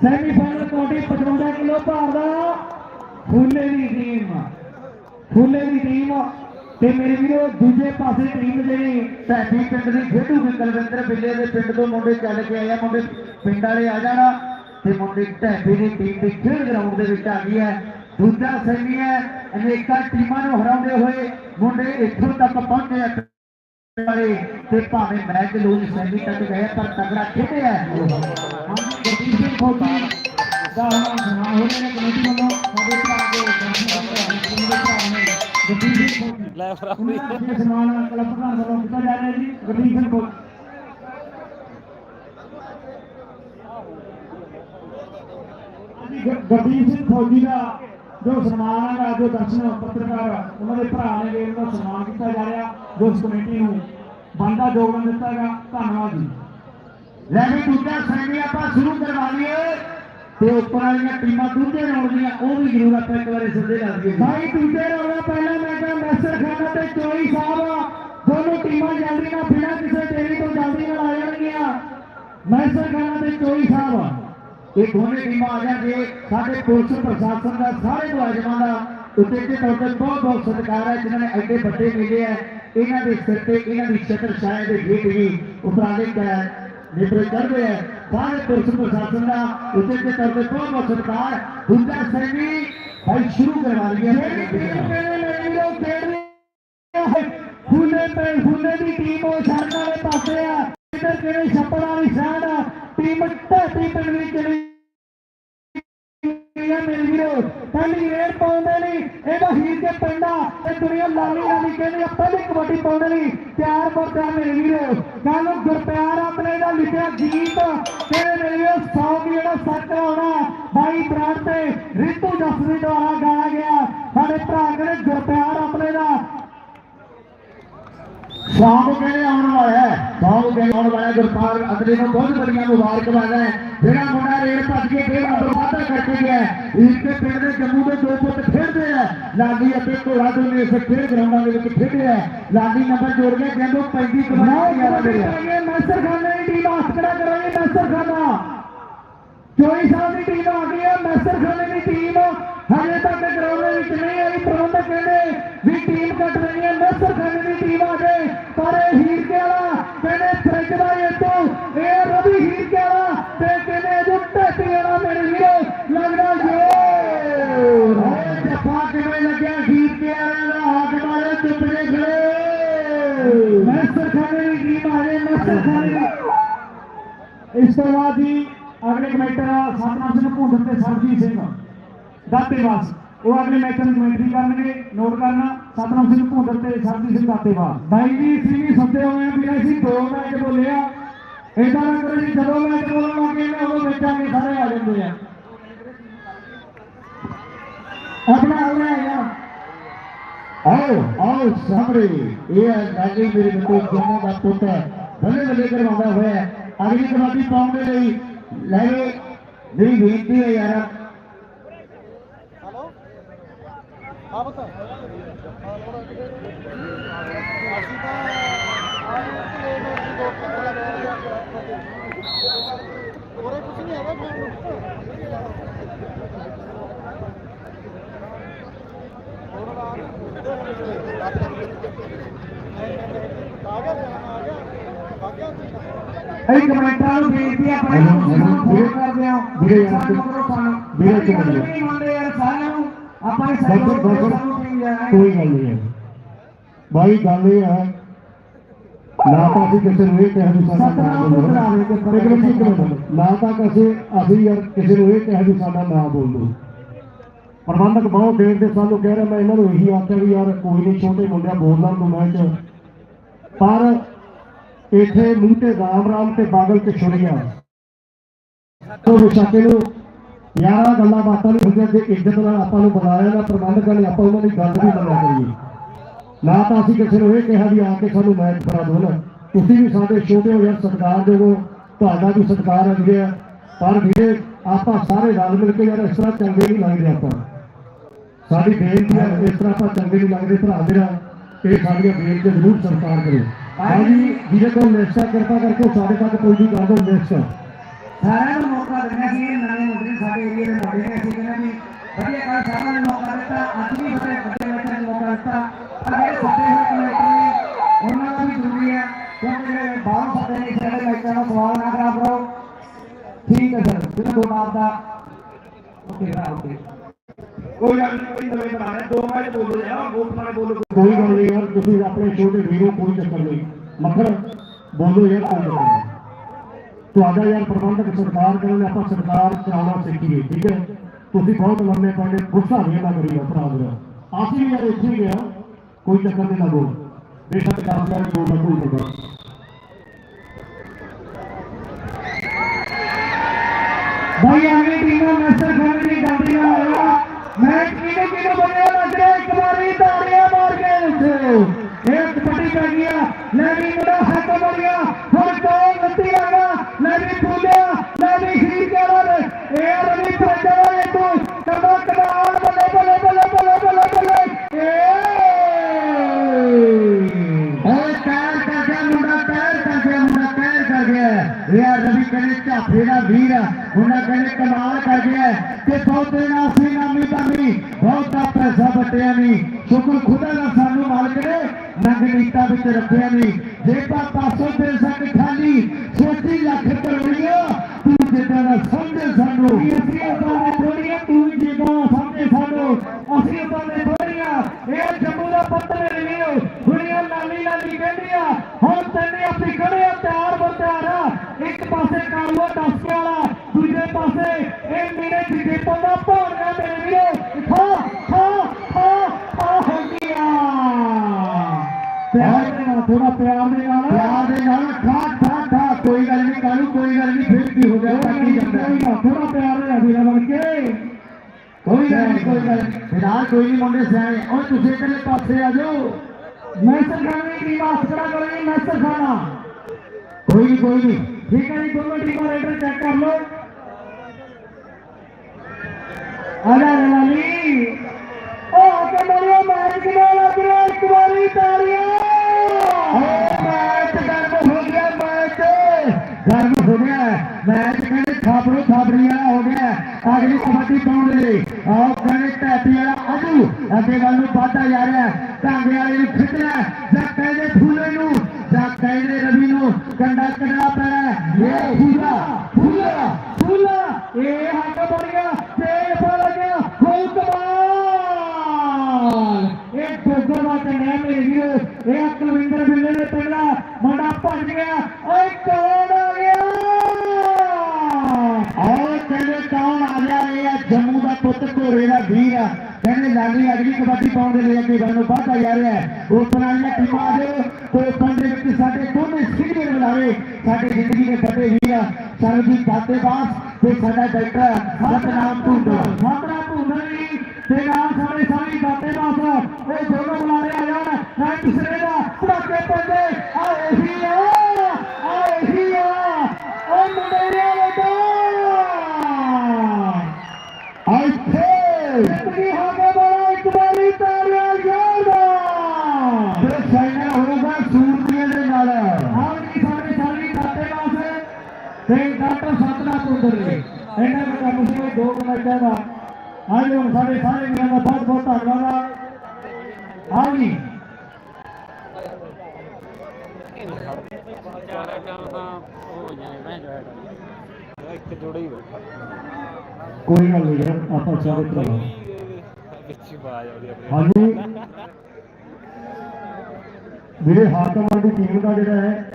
S2: ਸੈਮੀ ਕੋਟੀ 55 ਕਿਲੋ ਭਾਰ ਦਾ ਫੁੱਲੇ ਦੀ ਟੀਮ ਫੁੱਲੇ ਦੀ ਟੀਮ ਤੇ ਮੇਰੇ ਵੀਰੋ, ਦੂਜੇ ਪਾਸੇ ਟੀਮ ਜਿਹੜੀ ਢੈਬੀ ਪਿੰਡ ਦੀ ਖੇਡੂਗੀ ਕੁਲਵਿੰਦਰ ਬਿੱਲੇ ਦੇ ਪਿੰਡ ਤੋਂ ਮੁੰਡੇ ਚੱਲ ਕੇ ਆਏ ਆ, ਮੁੰਡੇ ਪਿੰਡ ਵਾਲੇ ਆ ਜਾਣਾ, ਤੇ ਮੁੰਡੇ ਢੈਬੀ ਦੀ ਟੀਮ ਦੀ ਖੇਡ ਗਰਾਊਂਡ ਦੇ ਵਿੱਚ ਆ ਗਈ ਹੈ ਦੂਜਾ ਸੈਮੀ ਹੈ ਅਨੇਕਾਂ ਟੀਮਾਂ ਨੂੰ ਹਰਾਉਂਦੇ ਹੋਏ ਮੁੰਡੇ ਇੱਥੋਂ ਤੱਕ ਪਹੁੰਚੇ ਵਾਲੇ ਤੇ ਭਾਵੇਂ ਮੈਚ ਲੋਨ ਸੈਮੀ ਤੱਕ ਗਏ ਪਰ ਤਗੜਾ ਖੇਡਿਆ ਗੁਰਦੀਪ ਸਿੰਘ ਖੋਤੀ ਦਾ ਹੁਣ ਸੁਣਾ ਹੋ ਰਿਹਾ ਕਮੇਟੀ ਵੱਲੋਂ? ਸਾਡੇ ਭਰਾ ਦੇ ਗੁਰਦੀਪ ਸਿੰਘ ਖੋਤੀ
S3: ਲੈ
S2: ਦਾ ਵਿਸ਼ੇਸ਼ ਸਨਮਾਨ ਕਲੱਬ ਪ੍ਰਧਾਨ ਵੱਲੋਂ ਕੀਤਾ ਜਾ ਰਿਹਾ ਜੀ ਗੁਰਦੀਪ ਸਿੰਘ ਖੋਤੀ ਗੁਰਦੀਪ ਸਿੰਘ ਫੌਜੀ ਦਾ ਜੋ ਸਨਮਾਨ ਹੈ ਜੋ ਦਰਸ਼ਨ ਪੱਤਰਕਾਰ ਉਹਨਾਂ ਦੇ ਭਰਾ ਨੇ ਵੀ ਉਹਨਾਂ ਦਾ ਸਨਮਾਨ ਕੀਤਾ ਜਾ ਰਿਹਾ। ਜੋ ਕਮੇਟੀ ਨੂੰ ਬੰਦਾ ਯੋਗਦਾਨ ਦਿੱਤਾ ਹੈਗਾ ਧੰਨਵਾਦ ਜੀ। ਲੈ ਵੀ ਦੂਜਾ ਸੈਮੀ ਆਪਾਂ ਸ਼ੁਰੂ ਕਰਵਾ ਲਈਏ। ਤੇ ਉੱਪਰ ਵਾਲੀਆਂ ਟੀਮਾਂ ਦੂਜੇ ਰਾਉਂਡ ਦੀਆਂ, ਉਹ ਵੀ ਜ਼ਰੂਰ ਆਪਾਂ ਇੱਕ ਵਾਰੀ ਸਿੱਧੇ ਲਾ ਦਈਏ। ਭਾਈ ਦੂਜੇ ਰਾਉਂਡ ਦਾ ਪਹਿਲਾ ਮੈਚ ਮੈਸਰ ਖਾਨਾ ਤੇ ਚੋਈ ਸਾਹਿਬ। ਦੋਨੋਂ ਟੀਮਾਂ ਜਲਦੀਆਂ ਬਿਨਾਂ ਕਿਸੇ ਦੇਰੀ ਤੋਂ ਜਲਦੀ ਨਾਲ ਆ ਜਾਣਗੀਆਂ। ਮੈਸਰ ਖਾਨਾ ਤੇ ਚੋਈ ਸਾਹਿਬ। ਇਹ ਦੋਨੇ ਟੀਮਾਂ ਆ ਜਾਣਗੇ। ਸਾਡੇ ਪੁਲਿਸ ਪ੍ਰਸ਼ਾਸਨ ਦਾ, ਸਾਰੇ ਮੁਲਾਜ਼ਮਾਂ ਦਾ ਉਤੇਜੇ ਤੌਰ ਤੇ ਬਹੁਤ ਬਹੁਤ ਸਤਿਕਾਰ ਹੈ, ਜਿਨ੍ਹਾਂ ਨੇ ਐਡੇ ਵੱਡੇ ਮਿਲੇ ਹੈ। ਇਹਨਾਂ ਦੇ ਸਿਰ ਤੇ ਇਹਨਾਂ ਦੀ ਛਤਰ ਛਾਇਆ ਦੇ ਹੇਠ ਵੀ ਉਪਰਾਲੇ ਕਰ ਨਿਬਰ ਕਰਦੇ ਹੈ। ਸਾਰੇ ਪੁਲਿਸ ਪ੍ਰਸ਼ਾਸਨ ਦਾ ਉਤੇਜੇ ਤੌਰ ਤੇ ਬਹੁਤ ਬਹੁਤ ਸਤਿਕਾਰ। ਦੂਜਾ ਸੈਮੀ ਭਾਈ ਸ਼ੁਰੂ ਕਰਵਾ ਲਿਆ ਫੁੱਲੇ ਪੈ ਫੁੱਲੇ ਦੀ ਟੀਮ ਉਹ ਛੱਡਣ ਵਾਲੇ ਪਾਸੇ ਆ। ਇੱਧਰ ਕਿਹੜੇ ਛੱਪੜ ਵਾਲੀ ਸਾਈਡ ਆ। ਟੀਮ ਢਾਟੀ ਪਿੰਡ ਦੀ ਚਲੀ ਇਹ ਮੇਰੇ ਵੀਰੋ ਪਹਿਲੀ ਰੇਡ ਪਾਉਂਦੇ ਨਹੀਂ ਇਹਦਾ ਹੀਰ ਕੇ ਪਿੰਡਾ ਤੇ ਦੁਨੀਆ ਲਾਲੀ ਲਾਲੀ ਕਹਿੰਦੇ ਆ, ਪਹਿਲੀ ਕਬੱਡੀ ਪਾਉਂਦੇ ਨਹੀਂ। ਪਿਆਰ ਵਰਤਾ ਮੇਰੇ ਵੀਰੋ ਕੱਲ ਗੁਰਪਿਆਰ ਆਪਣੇ ਦਾ ਲਿਖਿਆ ਗੀਤ। ਤੇਰੇ ਮੇਰੇ ਵੀਰੋ 100 ਵੀ ਜਿਹੜਾ ਸੱਟ ਆਉਣਾ ਬਾਈ ਬਰਾੜ ਤੇ ਰਿਤੂ ਜਸਵੀ ਦੁਆਰਾ ਗਾਇਆ ਗਿਆ। ਸਾਡੇ ਭਰਾ ਕਹਿੰਦੇ ਗੁਰਪਿਆਰ ਆਪਣੇ ਦਾ। ਸ਼ਾਮ ਕਹਿੰਦੇ ਆਉਣ ਵਾਲਾ ਹੈ ਸ਼ਾਮ ਕਹਿੰਦੇ ਆਉਣ ਵਾਲਾ। ਗੁਰਪਾਲ ਅਗਲੇ ਨੂੰ ਬਹੁਤ ਬੜੀਆਂ ਮੁਬਾਰਕਬਾਦ ਹੈ ਜਿਹੜਾ ਮੁੰਡਾ ਰੇਡ ਭੱਜ ਕੇ ਫੇਰ ਵਾਧਾ ਕਰਕੇ ਗਿਆ। ਇਸ ਦੇ ਪਿੰਡ ਦੇ ਜੰਮੂ ਦੇ ਦੋ ਪੁੱਤ ਖੇਡਦੇ ਆ ਲਾਲੀ ਅਤੇ ਘੋੜਾ ਦੋਨੇ ਇਸੇ ਖੇਡ ਗਰਾਊਂਡਾਂ ਦੇ ਵਿੱਚ ਖੇਡੇ ਆ ਲਾਲੀ ਨੰਬਰ ਜੋੜ ਕੇ ਕਹਿੰਦੋ 35 ਕਮਾਈ ਆ ਮੇਰੇ ਮੈਸਰ ਖਾਨਾ ਦੀ ਟੀਮ ਆਸਕੜਾ ਕਰਾਂਗੇ ਮੈਸਰ ਖਾਨਾ ਚੋਈ ਸਾਹਿਬ ਦੀ ਟੀਮ ਆ ਗਈ ਹੈ ਮੈਸਰ ਖਾਨੇ ਦੀ ਟੀਮ ਹਜੇ ਤੱਕ ਗਰਾਊਂਡ ਦੇ ਵਿੱਚ ਨਹੀਂ ਆਈ ਪ੍ਰਬੰਧਕ ਕਹਿੰਦੇ ਵੀ ਟੀਮ ਕੱਟ ਰਹੀ ਹੈ ਮੈਸਰ ਖਾਨੇ ਦੀ ਟੀਮ ਆ ਗਈ। ਪਰ ਇਹ ਹੀਰ ਕੇ ਵਾਲਾ ਕਹਿੰਦੇ ਫਰਿੱਜ ਦਾ ਇਹ ਇਹ ਰਵੀ ਹੀਰ ਕੇ ਵਾਲਾ ਤੇ ਕਹਿੰਦੇ ਜੋ ਢੱਟੀ ਵਾਲਾ ਮੇਰੇ ਵੀਰੋ, ਲੱਗਦਾ ਜੋਰ। ਹੋਏ, ਜਫਾ ਕਿਵੇਂ ਲੱਗਿਆ ਹੀਰ ਕੇ ਵਾਲੇ ਦਾ? ਹੱਥ ਮਾਰੇ ਚੁੱਪੜੇ ਖੜੇ। ਮੈਸਰ ਖਾਨੇ ਦੀ ਟੀਮ ਆ ਗਈ ਮੈਸਰ ਖਾਨੇ ਇਸ ਤੋਂ ਬਾਅਦ ਜੀ ਅਗਲੇ ਕਮੈਂਟਰ ਸਤਨਾਮ ਸਿੰਘ ਭੁੰਦਰ ਤੇ ਸਰਜੀਤ ਸਿੰਘ। ਦਾਤੇਵਾਸ ਉਹ ਅਗਲੇ ਮੈਚ ਨੂੰ ਕਮੈਂਟਰੀ ਕਰਨਗੇ ਨੋਟ ਕਰਨਾ, ਸਤਨਾਮ ਸਿੰਘ ਭੁੰਦਰ ਤੇ ਸਰਜੀਤ ਸਿੰਘ ਦਾਤੇਵਾਸ ਬਾਈ ਜੀ ਸੀ ਵੀ ਸੱਦੇ ਹੋਏ ਆ ਵੀ ਅਸੀਂ ਦੋ ਮੈਚ ਬੋਲੇ ਇਦਾਂ ਨਾ ਕਰੋ ਜੀ ਜਦੋਂ ਮੈਚ ਬੋਲਣ ਲੱਗੇ ਨੇ ਉਦੋਂ ਸਾਰੇ ਆ ਜਾਂਦੇ ਆ। ਆਪਣਾ ਹੋ ਰਿਹਾ ਆਓ ਆਓ ਸਾਹਮਣੇ। ਇਹ ਹੈ ਨਾਗੀ ਮੇਰੇ ਬਿੱਟੂ ਜੰਮੂ ਦਾ ਪੁੱਤ ਹੈ। ਬੱਲੇ ਕਰਵਾਉਂਦਾ ਹੋਇਆ ਅਗਲੀ ਕਬੱਡੀ ਪਾਉਣ ਦੇ ਲਈ ਲੈ ਮੇਰੀ ਬੇਨਤੀ ਹੈ ਯਾਰ ਅਸੀਂ ਕਮੈਂਟਰਾਂ ਨੂੰ ਬੇਨਤੀ ਆ ਆਪਣੇ ਤੁਸੀਂ ਸਾਨੂੰ ਫੋਨ ਕਰਦੇ ਆ।
S4: ਵੀਰੇ ਯਾਰ
S2: ਸਾਨੂੰ ਕਰੋ ਸਾਨੂੰ
S4: ਵੀਰੇ
S2: ਅਸੀਂ
S4: ਇੱਕ ਮਿੰਟ।
S2: ਨਹੀਂ ਮੰਨਦੇ ਯਾਰ ਸਾਰਿਆਂ ਨੂੰ ਆਪਾਂ ਨੇ ਜਾਣਾ ਹੈ।
S4: ਕੋਈ ਗੱਲ ਨਹੀਂ ਹੈ। ਬਾਈ ਗੱਲ ਇਹ ਹੈ ਨਾ ਤਾਂ ਅਸੀਂ ਕਿਸੇ ਨੂੰ ਇਹ ਕਹਿ ਵੀ ਸਾਡਾ ਨਾਮ ਬੋਲੋ। ਨਾ ਤਾਂ ਕਿਸੇ ਅਸੀਂ ਯਾਰ ਕਿਸੇ ਨੂੰ ਇਹ ਕਹਿ ਵੀ ਸਾਡਾ ਨਾਮ ਬੋਲੋ। ਪ੍ਰਬੰਧਕ ਬਹੁਤ ਦੇਰ ਦੇ ਸਾਨੂੰ ਕਹਿ ਰਿਹਾ ਮੈਂ ਇਹਨਾਂ ਨੂੰ ਇਹੀ ਆਖਿਆ ਵੀ ਯਾਰ ਕੋਈ ਨਹੀਂ ਛੋਟੇ ਮੁੰਡਿਆਂ ਬੋਲ ਲਾਂ ਤੂੰ ਮੈਚ ਪਰ ਇੱਥੇ ਮੂੰਹ ਤੇ ਰਾਮ ਰਾਮ ਤੇ ਬਾਦਲ ਤੇ ਛੁਰੀਆਂ ਤੋਂ ਵਿਸ਼ਾਕੇ ਨੂੰ ਯਾਰਾਂ ਗੱਲਾਂ ਬਾਤਾਂ ਨੂੰ ਹੁੰਦੀਆਂ, ਜੇ ਇੱਜ਼ਤ ਨਾਲ ਆਪਾਂ ਨੂੰ ਬੁਲਾਇਆ ਨਾ ਪ੍ਰਬੰਧਕਾਂ ਨੇ ਆਪਾਂ ਉਹਨਾਂ ਦੀ ਗੱਲ ਵੀ ਮੰਨਿਆ ਕਰੀਏ। ਨਾ ਤਾਂ ਅਸੀਂ ਕਿਸੇ ਨੂੰ ਇਹ ਕਿਹਾ ਵੀ ਆ ਕੇ ਸਾਨੂੰ ਮੈਚ ਕਰਾ ਦਿਓ ਨਾ। ਤੁਸੀਂ ਵੀ ਸਾਡੇ ਛੋਟੇ ਹੋ ਯਾਰ ਸਤਿਕਾਰ ਦੇਵੋ ਤੁਹਾਡਾ ਵੀ ਸਤਿਕਾਰ ਹੈ ਪਰ ਵੀਰੇ, ਆਪਾਂ ਸਾਰੇ ਰਲ ਮਿਲ ਕੇ ਯਾਰ ਇਸ ਤਰ੍ਹਾਂ ਚੰਗੇ ਨਹੀਂ ਲੱਗਦੇ ਆਪਾਂ। ਸਾਡੀ ਬੇਨਤੀ ਹੈ, ਇਸ ਤਰ੍ਹਾਂ ਆਪਾਂ ਚੰਗੇ ਨਹੀਂ ਲੱਗਦੇ ਭਰਾ ਮੇਰਾ। ਇਹ ਸਾਡੀਆਂ ਬੇਨਤੀਆਂ ਜ਼ਰੂਰ ਸਤਿਕਾਰ ਕਰੋ। ਹਾਂਜੀ ਜਿਹਦੇ ਕੋਲ ਲਿਸਟ ਕਿਰਪਾ ਕਰਕੇ ਸਾਡੇ ਤੱਕ ਕੋਈ ਵੀ ਕਰ ਦਿਓ ਲਿਸਟ
S2: ਸਾਰਿਆਂ ਨੂੰ ਮੌਕਾ ਦੇਣਾ ਸੀ ਇਹ ਨਵੇਂ ਮੁੰਡੇ ਸਾਡੇ ਏਰੀਆ ਦੇ ਮੁੰਡੇ ਨੇ ਅਸੀਂ ਕਹਿੰਦੇ ਵੀ ਵਧੀਆ ਕਰ ਸਾਰਿਆਂ ਨੂੰ ਮੌਕਾ ਦਿੱਤਾ ਅੱਜ ਵੀ ਬੜੇ ਵੱਡੇ ਬੱਚਿਆਂ ਨੂੰ ਮੌਕਾ ਦਿੱਤਾ ਪਰ ਜਿਹੜੇ ਸੱਦੇ ਹੋਏ ਕਮੇਟੀ ਨੇ ਉਹਨਾਂ ਦਾ ਵੀ ਜ਼ਰੂਰੀ ਹੈ ਕਿਉਂਕਿ ਜਿਹੜੇ ਬਾਹਰੋਂ ਸੱਦੇ ਨੇ ਸਾਡੇ ਮੈਚਾਂ ਦਾ ਸਵਾਲ ਨਾ ਖਰਾਬ ਕਰੋ ਠੀਕ ਹੈ ਸਰ ਜਿਹੜਾ ਦੋ ਨਾਮ ਦਾ ਓਕੇ ਸਰ ਓਕੇ ਕੋਈ ਗੱਲ ਨਹੀਂ ਕੋਈ ਨਵੇਂ ਬਣਾ ਰਹੇ ਦੋ ਮੈਚ ਬੋਲੋ ਯਾਰ ਗੋਲ ਨਾਲ ਬੋਲੋ
S4: ਕੋਈ ਗੱਲ ਨਹੀਂ ਯਾਰ ਤੁਸੀਂ ਆਪਣੇ ਛੋਟੇ ਵੀਰੋ ਕੋਈ ਚੱਕਰ ਨਹੀਂ ਮੱਖਣ ਬੋਲੋ ਯਾਰ ਕੋਈ ਚੱਕਰ ਨਹੀਂ ਤੁਹਾਡਾ ਯਾਰ ਪ੍ਰਬੰਧਕ ਸਰਕਾਰ ਕਰਨ ਆਪਾਂ ਸਰਕਾਰ ਚਲਾਉਣਾ ਸਿੱਖੀਏ ਠੀਕ ਹੈ? ਤੁਸੀਂ ਬਹੁਤ ਲੰਮੇ ਪਾਉਂਦੇ ਗੁੱਸਾ ਨਹੀਂ ਨਾ ਕਰੀਓ ਭਰਾ ਮੇਰਾ। ਅਸੀਂ ਵੀ ਯਾਰ ਇੱਥੇ ਹੀ ਗਿਆ ਕੋਈ ਚੱਕਰ ਨਹੀਂ ਲੱਗੋ ਬੇਸ਼ੱਕ ਕੰਮ ਕਰ ਬੋਲਣਾ ਕੋਈ ਚੱਕਰ
S2: ਭਾਈ ਆਗੇ ਟੀਮਾਂ, ਮਾਸਟਰ ਖਾਨ ਦੀ ਗਾਂਡੀਆਂ ਆਇਆ ਮੈਂ ਕਿਹਨੇ ਕਿਹਨੇ ਬਣਿਆ ਲੱਗ ਰਿਹਾ ਇੱਕ ਵਾਰੀ ਤਾੜੀਆਂ ਮਾਰ ਕੇ ਉੱਥੇ ਇੱਕ ਪੱਟੀ ਪੈ ਗਿਆ ਲੈ ਵੀ ਮੁੰਡਾ ਹੱਕ ਮਰ ਗਿਆ। ਹੁਣ ਕੌਣ ਨੱਤੀ ਆਗਾ ਲੈ ਵੀ ਫੁੱਲਿਆ ਲੈ ਵੀ ਖੀਰ ਕੇ ਵਾਲੇ ਇਹ ਰਵੀ ਫੱਟਾ ਇਹ ਤੂੰ ਕਮਾ ਕਮਾਲ। ਬੱਲੇ ਬੱਲੇ ਬੱਲੇ ਬੱਲੇ ਬੱਲੇ ਬੱਲੇ। ਏ ਓਏ ਕਹਿਰ ਕਰ ਗਿਆ ਮੁੰਡਾ ਕਹਿਰ ਕਰ ਗਿਆ ਮੁੰਡਾ ਕਹਿਰ ਕਰ ਗਿਆ ਰਵੀ ਕਹਿੰਦੇ ਝਾਫੇ ਦਾ ਵੀਰ ਆ। ਕਹਿੰਦੇ ਕਮਾਲ ਕਰ ਗਿਆ ਤੇ ਬਹੁਤੇ ਨਾ ਸੀ ਨਾਮੀ ਤਾਮੀ ਬਹੁਤਾ ਪੈਸਾ ਬਟਿਆ ਨਹੀਂ। ਸ਼ੁਕਰ ਖੁਦਾ ਦਾ ਸਾਨੂੰ ਮਾਲਕ ਨੇ ਨੰਗ ਵਿੱਚ ਰੱਖਿਆ ਨਹੀਂ। ਜੇ ਪਾ ਪਾਸੋਂ ਦੇ ਸਕ ਖਾਲੀ, ਸੋਚੀ ਲੱਖ ਕਰੋੜੀਆਂ, ਤੂੰ ਜਿੱਦਾਂ ਦਾ ਸਮਝੇ ਸਾਨੂੰ। ਅਸੀਂ ਆਪਾਂ ਦੇ ਥੋੜੀਆਂ ਤੂੰ ਜਿੱਦਾਂ ਸਮਝੇ ਸਾਨੂੰ। ਅਸੀਂ ਆਪਾਂ ਦੇ ਥੋੜੀਆਂ ਇਹ ਜੰਮੂ ਦਾ ਪੱਤਰ ਨਹੀਂ ਦੁਨੀਆ ਲਾਲੀ ਲਾਲੀ ਹੁਣ ਤੈਨੇ ਆਪਣੀ ਆ ਤਿਆਰ ਬਤਿਆਰ ਇੱਕ ਪਾਸੇ ਕਾਲੂਆ ਦਸਕੇ ਵਾਲਾ ਦੂਜੇ ਪਾਸੇ ਇਹ ਮੇਰੇ ਜਿੱਦੇ ਪੰਦਾ ਭਾਣਗਾ ਮੇਰੇ ਵੀਰੋ। ਖਾ ਖਾ ਖਾ ਖਾ ਹੋ ਗਿਆ ਪਿਆਰ ਦੇ ਨਾਲ ਥੋੜਾ ਪਿਆਰ ਦੇ ਨਾਲ। ਪਿਆਰ ਦੇ ਨਾਲ ਠਾ ਠਾ ਠਾ ਕੋਈ ਗੱਲ ਨਹੀਂ ਕਾਲੂ ਕੋਈ ਗੱਲ ਨਹੀਂ ਫਿਰ ਕੀ ਹੋ ਗਿਆ ਕੱਟੀ ਜਾਂਦਾ ਥੋੜਾ ਪਿਆਰ ਦੇ ਵੀਰਾ ਬਣ ਕੇ। ਕੋਈ ਗੱਲ ਨਹੀਂ ਕੋਈ ਗੱਲ ਫਿਲਹਾਲ ਕੋਈ ਨਹੀਂ ਮੁੰਡੇ ਸਿਆਣੇ ਓਏ ਤੁਸੀਂ ਇਧਰਲੇ ਪਾਸੇ ਆ ਜਾਓ। ਮੈਂ ਸਰਕਾਰੀ ਟੀਮ ਆਸਕੜਾ ਕਰਾਂਗੇ ਮੈਂ ਸਰਕਾਰਾ ਕੋਈ ਨਹੀਂ ਕੋਈ ਨਹੀਂ ਠੀਕ ਹੈ ਜੀ ਦੋਨੋਂ ਟੀਮਾਂ ਰੇਡਰ ਚੈੱਕ ਕਰ ਲਓ ਆ ਜਾ ਰਵਾਲੀ ਉਹ ਆ ਕੇ ਮਰਿਓ ਮੈਚ ਕਿਵੇਂ ਲੱਗ ਰਿਹਾ ਇੱਕ ਵਾਰੀ ਤਾੜੀਆਂ ਓ ਮੈਚ ਗਰਮ ਹੋ ਗਿਆ ਮੈਚ ਗਰਮ ਹੋ ਗਿਆ ਮੈਚ ਕਹਿੰਦੇ ਥਾਪੜੋ ਥਾਪੜੀ ਵਾਲਾ ਹੋ ਗਿਆ ਅਗਲੀ ਕਬੱਡੀ ਪਾਉਣ ਕਹਿੰਦੇ ਟੈਪੀ ਵਾਲਾ ਅਜੂ ਅੱਗੇ ਵੱਲ ਨੂੰ ਵੱਧਦਾ ਜਾ ਰਿਹਾ ਢਾਂਗੇ ਵਾਲੇ ਨੂੰ ਖਿੱਚਣਾ ਜਾਂ ਕਹਿੰਦੇ ਫੂਲੇ ਨੂੰ ਜਾਂ ਕਹਿੰਦੇ ਰਵੀ ਨੂੰ ਕੰਡਾ ਕੱਢਣਾ ਪੈਣਾ ਇਹ ਫੂਲਾ ਫੂਲਾ ਫੂਲਾ। ਇਹ ਹੱਥ ਬਣ ਗਿਆ ਤੇ ਪਾ ਲੱਗਿਆ ਹੋ ਕਮਾਲ। ਇਹ ਗੋਗਰ ਦਾ ਚੰਗਾ ਮੇਰੇ ਵੀਰੋ ਇਹ ਕੁਲਵਿੰਦਰ ਬਿੱਲੇ ਨੇ ਪਹਿਲਾ ਮੁੰਡਾ ਭੱਜ ਗਿਆ ਓਏ ਕੌਣ ਆ ਗਿਆ ਓਏ ਕਹਿੰਦੇ ਕੌਣ ਆ ਗਿਆ ਇਹ ਆ ਜੰਮੂ ਦਾ ਪੁੱਤ ਘੋਰੇ ਦਾ ਵੀਰ ਆ ਕਹਿੰਦੇ ਲਾਲੀ ਅਗਲੀ ਕਬੱਡੀ ਪਾਉਣ ਦੇ ਲਈ ਅੱਗੇ ਵੱਲ ਨੂੰ ਵੱਧਦਾ ਜਾ ਰਿਹਾ ਹੈ। ਉਸ ਨਾਲ ਇਹ ਟੀਮਾਂ ਆ ਜਾਓ ਤੇ ਪੰਜ ਦੇ ਵਿੱਚ ਸਾਡੇ ਦੋਨੇ ਸਿੱਧੇ ਬੁਲਾਵੇ ਸਾਡੇ ਜ਼ਿੰਦਗੀ ਦੇ ਵੱਡੇ ਵੀਰ ਆ। ਸਰਬਜੀਤ ਦਾਤੇਵਾਸ ਤੇ ਸਾਡਾ ਡਾਕਟਰ ਸਤਨਾਮ ਭੁੰਦਰ ਸਤਨਾਮ ਭੁੰਦਰ ਜੀ ਤੇ ਨਾਲ ਸਾਡੇ ਸਾਰੀ ਦਾਤੇਵਾਸ ਇਹ ਦੋਨੋਂ ਬੁਲਾਰੇ ਆ ਜਾਣ ਨਾ ਕਿਸੇ ਦਾ ਧੱਕੇ ਪੈਂਦੇ ਆ ਇਹੀ ਆ ਆ ਇਹੀ ਆ ਓ ਮੁੰਡੇਰਿਆਂ ਲੋਕਾਂ ਇੱਥੇ ਜ਼ਿੰਦਗੀ ਹਾਕੇ ਵਾਲਾ ਇੱਕ ਵਾਰੀ ਤਾੜੀਆਂ ਜੋਰਦਾਰ ਫਿਰ ਫਾਈਨਲ ਹੋਊਗਾ ਸੂਰਤੀਆਂ ਦੇ ਨਾਲ। ਜੀ ਸਾਡੇ ਸਾਰੀ ਖਾਤੇ ਵਾਸਤੇ ਤੇ ਡਾਕਟਰ ਸਤਨਾ ਸੁੰਦਰ ਜੀ ਇਹਨਾਂ ਦਾ ਕੰਮ ਸੀ ਦੋ ਮੈਚਾਂ ਦਾ। ਅੱਜ ਹੁਣ ਸਾਡੇ ਸਾਰੇ ਵੀਰਾਂ ਦਾ ਬਹੁਤ ਬਹੁਤ ਧੰਨਵਾਦ। ਆ ਜੀ।
S3: ਚਾਰ ਕਰ ਤਾਂ ਉਹ ਹੋ ਜਾਣੇ ਭੈਣ ਜੋ ਇੱਕ ਜੋੜਾ ਬੈਠਾ
S4: ਕੋਈ ਗੱਲ ਨਹੀਂ ਆਪਾਂ ਸਾਰੇ ਭਰਾ।
S3: ਵਿੱਚ ਆਉਂਦੀ
S4: ਹਾਂਜੀ। ਵੀਰੇ ਹਾਕਮਾਂ ਦੀ ਟੀਮ ਦਾ ਜਿਹੜਾ ਹੈ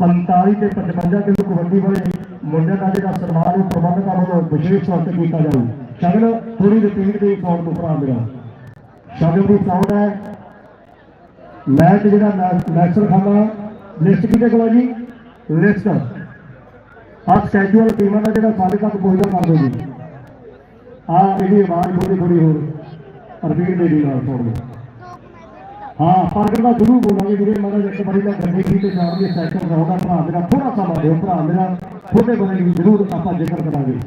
S4: 45 ਤੇ 55 ਕਿਲੋ ਕਬੱਡੀ ਵਾਲੇ ਮੁੰਡਿਆਂ ਦਾ ਜਿਹੜਾ ਸਨਮਾਨ ਉਹ ਪ੍ਰਬੰਧਕਾਂ ਵੱਲੋਂ ਵਿਸ਼ੇਸ਼ ਤੌਰ ਤੇ ਕੀਤਾ ਜਾਊ। ਸ਼ਗਨ ਥੋੜੀ ਰਿਪੀਟ ਦੇ ਫੋਨ ਤੋਂ ਭਰਾ ਮੇਰਾ। ਸ਼ਗਨ ਦੀ ਸਾਊਂਡ ਹੈ। ਮੈਚ ਜਿਹੜਾ ਨੈਸ਼ਨਲ ਖਾਨਾ, ਲਿਸਟ ਕਿਹਦੇ ਕੋਲ ਜੀ? ਲਿਸਟ। ਆ ਸਕੈਜੂਅਲ ਟੀਮਾਂ ਦਾ ਜਿਹੜਾ ਸਾਡੇ ਤੱਕ ਪਹੁੰਚਦਾ ਕਰ ਦਿਓ ਜੀ। ਆ ਇਹਦੀ ਆਵਾਜ਼ ਥੋੜੀ ਥੋੜੀ ਹੋਰ। ਰਿਪੀਟ ਦੇ ਦੀ ਨਾਲ ਥੋੜੀ ਹਾਂ ਪਾਰਕਰ ਦਾ ਜ਼ਰੂਰ ਬੋਲਾਂਗੇ ਵੀਰੇ, ਮਾੜਾ ਇੱਕ ਵਾਰੀ ਮੈਂ ਗੱਡੀ ਕੀ ਤੇ ਜਾਣ ਦੀ ਸੈਸ਼ਨ ਰਹੂਗਾ ਭਰਾ ਮੇਰਾ ਥੋੜਾ ਸਮਾਂ ਦਿਓ, ਭਰਾ ਮੇਰਾ ਥੋੜੇ ਬਣੇ ਵੀ ਜ਼ਰੂਰ ਆਪਾਂ ਜ਼ਿਕਰ ਕਰਾਂਗੇ।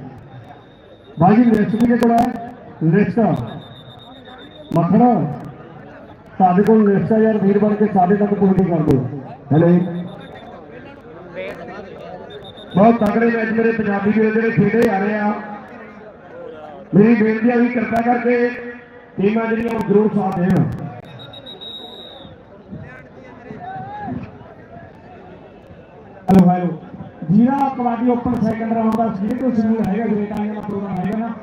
S4: ਬਾਜੀ ਲਿਸਟ ਵੀ ਕੋਲ ਹੈ ਲਿਸਟ ਮੱਖਣਾ ਸਾਡੇ ਕੋਲ ਲਿਸਟ ਯਾਰ, ਵੀਰ ਬਣ ਕੇ ਸਾਡੇ ਤੱਕ ਪਹੁੰਚੇ ਕਰ ਦਿਓ ਹੈਲੋ। ਬਹੁਤ ਤਕੜੇ ਮੈਚ ਮੇਰੇ ਪੰਜਾਬੀ ਵੀਰ ਜਿਹੜੇ ਖੇਡੇ ਆ ਰਹੇ ਆ। ਮੇਰੀ ਬੇਨਤੀ ਆ ਵੀ ਕਿਰਪਾ ਕਰਕੇ ਟੀਮਾਂ ਜਿਹੜੀਆਂ ਉਹ ਜ਼ਰੂਰ ਸਾਥ ਦੇਣ।
S2: Hello hello. Zira kabaddi open second round ਦਾ ਜਿਹੜੇ ਕੋਈ ਸਮੂਹ ਹੈਗਾ ਜਿਹੜੇ ਦਾ ਪ੍ਰੋਗਰਾਮ ਹੈਗਾ ਨਾ।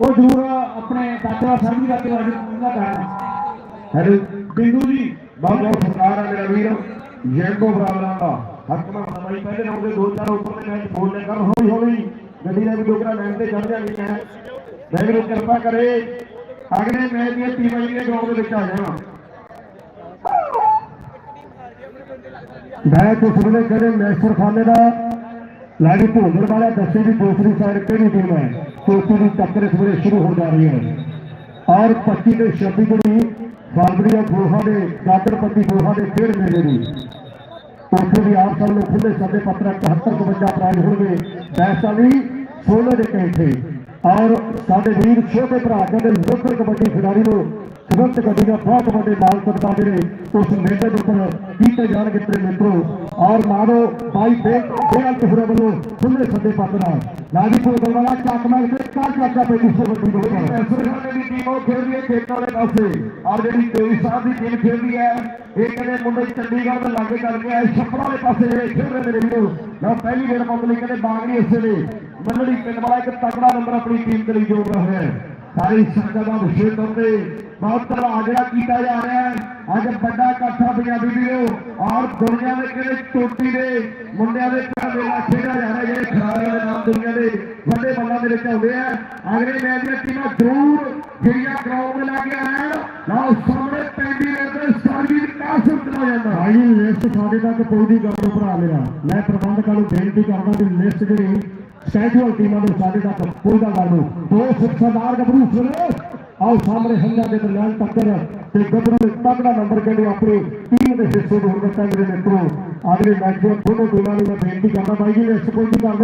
S2: ਉਹ ਜ਼ਰੂਰ ਆਪਣੇ ਦਾਤੇਵਾ ਸਾਹਿਬ ਜੀ ਦਾ ਤੇ ਵਾਜੀ ਪੂਰਾ ਕਰਨਾ।
S4: ਹੈਲੋ,
S2: ਬਿੰਦੂ ਜੀ,
S4: ਬਹੁਤ ਬਹੁਤ ਸਰਕਾਰ ਆ ਮੇਰਾ ਵੀਰ। ਜੈਂਗੋ ਬਰਾਬਰਾਂ ਦਾ ਹਕਮਾ ਸਮਾਈ ਪਹਿਲੇ ਰਾਉਂਡ ਦੇ ਦੋ ਚਾਰ ਉੱਪਰ ਦੇ ਮੈਚ ਬੋਲਨੇ ਕਰ ਹੌਲੀ ਹੌਲੀ ਗੱਡੀ ਦੇ ਵੀ ਡੋਗਰਾ ਲਾਈਨ ਤੇ ਚੜ ਜਾਂਦੀ ਹੈ ਵਾਹਿਗੁਰੂ ਕਿਰਪਾ ਕਰੇ। ਅਗਲੇ ਮੈਚ ਦੀਆਂ ਟੀਮਾਂ ਜਿਹੜੀਆਂ ਗਰਾਊਂਡ ਦੇ ਵਿੱਚ ਆ ਜਾਣ। ਮੈਚ ਉਸ ਵੇਲੇ ਜਿਹੜੇ ਮੈਸਰ ਖਾਨੇ ਦਾ ਲਾੜੀ ਭੋਜਣ ਵਾਲਾ ਦੱਸੇ ਦੀ ਦੂਸਰੀ ਸਾਈਡ ਕਿਹੜੀ ਟੀਮ ਹੈ? ਚੌਥੀ ਦੀ ਟੱਕਰ ਇਸ ਵੇਲੇ ਸ਼ੁਰੂ ਹੋ ਜਾ ਰਹੀ ਹੈ। ਔਰ 25 ਤੇ 26 ਜਿਹੜੀ ਫਰਵਰੀ ਦੇ ਗੋਹਾ ਦੇ ਗਾਦਰਪਤੀ ਗੋਹਾ ਦੇ ਖੇਡ ਮੇਲੇ ਦੀ। ਉੱਥੇ ਵੀ ਆਪ ਸਭ ਨੂੰ ਖੁੱਲੇ ਸੱਦੇ ਪੱਤਰ 71 52 ਪ੍ਰਾਈਜ਼ ਹੋਣਗੇ। ਬੈਸਾ ਵੀ 16 ਦੇ ਕੈਂਠੇ ਔਰ ਸਾਡੇ ਵੀਰ ਛੋਟੇ ਭਰਾ ਕਹਿੰਦੇ ਲੋਕਲ ਕਬੱਡੀ ਖਿਡਾਰੀ ਨੂੰ ਸੁਰੱਖਿਅਤ ਕਬੱਡੀ ਦਾ ਬਹੁਤ ਵੱਡੇ ਮਾਲ ਸਦਕਾ ਜਿਹੜੇ ਉਸ ਮੇਲੇ ਦੇ ਉੱਪਰ ਕੀਤੇ ਜਾਣਗੇ ਤੇਰੇ ਮਿੱਤਰੋ। ਔਰ ਮਾਰੋ ਬਾਈ ਬੇਲ ਬੇਲ ਕਿਹੜਾ ਵੱਲੋਂ ਖੁੱਲੇ ਸੱਦੇ ਪੱਤਰ ਲਾਜੀ ਭੋਗਲ ਵਾਲਾ ਚੱਕ ਮਾਰ ਕੇ ਕਾਲ ਚੱਕਾ ਪੈ ਗੁੱਸੇ ਵੱਡੀ ਦੇ ਉੱਪਰ ਐਸਰਖਾਨੇ ਦੀ ਟੀਮ ਉਹ ਖੇਡਦੀ ਹੈ ਖੇਤਾਂ ਵਾਲੇ। ਪਾਸੇ ਔਰ ਜਿਹੜੀ 23 ਸਾਲ ਦੀ ਟੀਮ ਖੇਡਦੀ ਹੈ, ਇਹ ਕਹਿੰਦੇ ਮੁੰਡੇ ਚੰਡੀਗੜ੍ਹ ਦੇ ਲਾਗੇ ਕਰਕੇ ਆਏ ਛੱਪੜਾ ਵਾਲੇ ਪਾਸੇ ਜਿਹੜੇ ਖੇਡ ਰਹੇ ਮੇਰੇ ਵੀਰੋ। ਲਓ, ਪਹਿਲੀ ਗੇੜ ਮੁੱਕ ਕਹਿੰਦੇ ਬਾਗੜੀ ਇਸੇ ਦੇ। ਮੰਨੜੀ ਪਿੰਡ ਵਾਲਾ ਇੱਕ ਤਕੜਾ ਨੰਬਰ ਆਪਣੀ ਟੀਮ ਦੇ ਲਈ ਜੋੜ ਰਿਹਾ ਹੈ। ਸਾਰੀ ਸੰਗਤ ਦਾ ਵਿਸ਼ੇਸ਼ ਤੌਰ ਤੇ ਬਹੁਤ ਤੜਾ ਕੀਤਾ ਜਾ ਰਿਹਾ ਹੈ। ਅੱਜ ਵੱਡਾ ਇਕੱਠਾ ਪੰਜਾਬੀ ਵੀਰੋ ਔਰ ਦੁਨੀਆ ਦੇ ਕਿਹੜੇ ਚੋਟੀ ਦੇ ਮੁੰਡਿਆਂ ਦੇ ਪਿੰਡ ਮੇਲਾ ਖੇਡਿਆ ਜਾ ਰਿਹਾ ਜਿਹੜੇ ਖਿਡਾਰੀਆਂ ਦੇ ਨਾਮ ਦੁਨੀਆ ਦੇ ਵੱਡੇ ਬੱਲਾਂ ਦੇ ਵਿੱਚ ਆਉਂਦੇ ਆ। ਅਗਲੇ ਮੈਚ ਦੀਆਂ ਟੀਮਾਂ ਜ਼ਰੂਰ ਜਿਹੜੀਆਂ ਗਰਾਊਂਡ ਲਾ ਕੇ ਆਣ ਲਓ, ਸਾਹਮਣੇ ਪੈਂਦੀ ਰਹਿੰਦੇ ਸਾਰੀ ਕਾਸਮ ਚਲਾ ਜਾਂਦਾ। ਭਾਈ ਲਿਸਟ ਸਾਡੇ ਤੱਕ ਪਹੁੰਚਦੀ ਕਰ ਭਰਾ ਮੇਰਾ। ਮੈਂ ਪ੍ਰਬੰਧਕਾਂ ਨੂੰ ਬੇਨਤੀ ਕਰਦਾ ਵੀ ਲਿਸਟ ਜਿਹੜੀ ਸੈਜੂਅਲ ਟੀਮਾਂ ਦੇ ਸਾਡੇ ਤੱਕ ਪਹੁੰਚਦਾ ਕਰ ਦਿਓ ਦੋ ਸਰਦਾਰ ਗੱਭਰੂ ਸੁਣੋ ਆਓ ਸਾਹਮਣੇ ਹੰਗਾ ਦੇ ਦਰਮਿਆਨ ਟੱਕਰ ਤੇ ਗੱਭਰੂ ਨੇ ਤਗੜਾ ਨੰਬਰ ਕਹਿੰਦੇ ਆਪਣੀ ਟੀਮ ਦੇ ਹਿੱਸੇ ਨੂੰ ਹੁਣ ਮੇਰੇ ਮਿੱਤਰੋ। ਅਗਲੇ ਮੈਚ ਦੇ ਦੋਨੋਂ ਟੀਮਾਂ ਨੂੰ ਮੈਂ ਬੇਨਤੀ ਕਰਦਾ, ਬਾਈ ਜੀ ਲਿਸਟ ਪਹੁੰਚਦੀ ਕਰ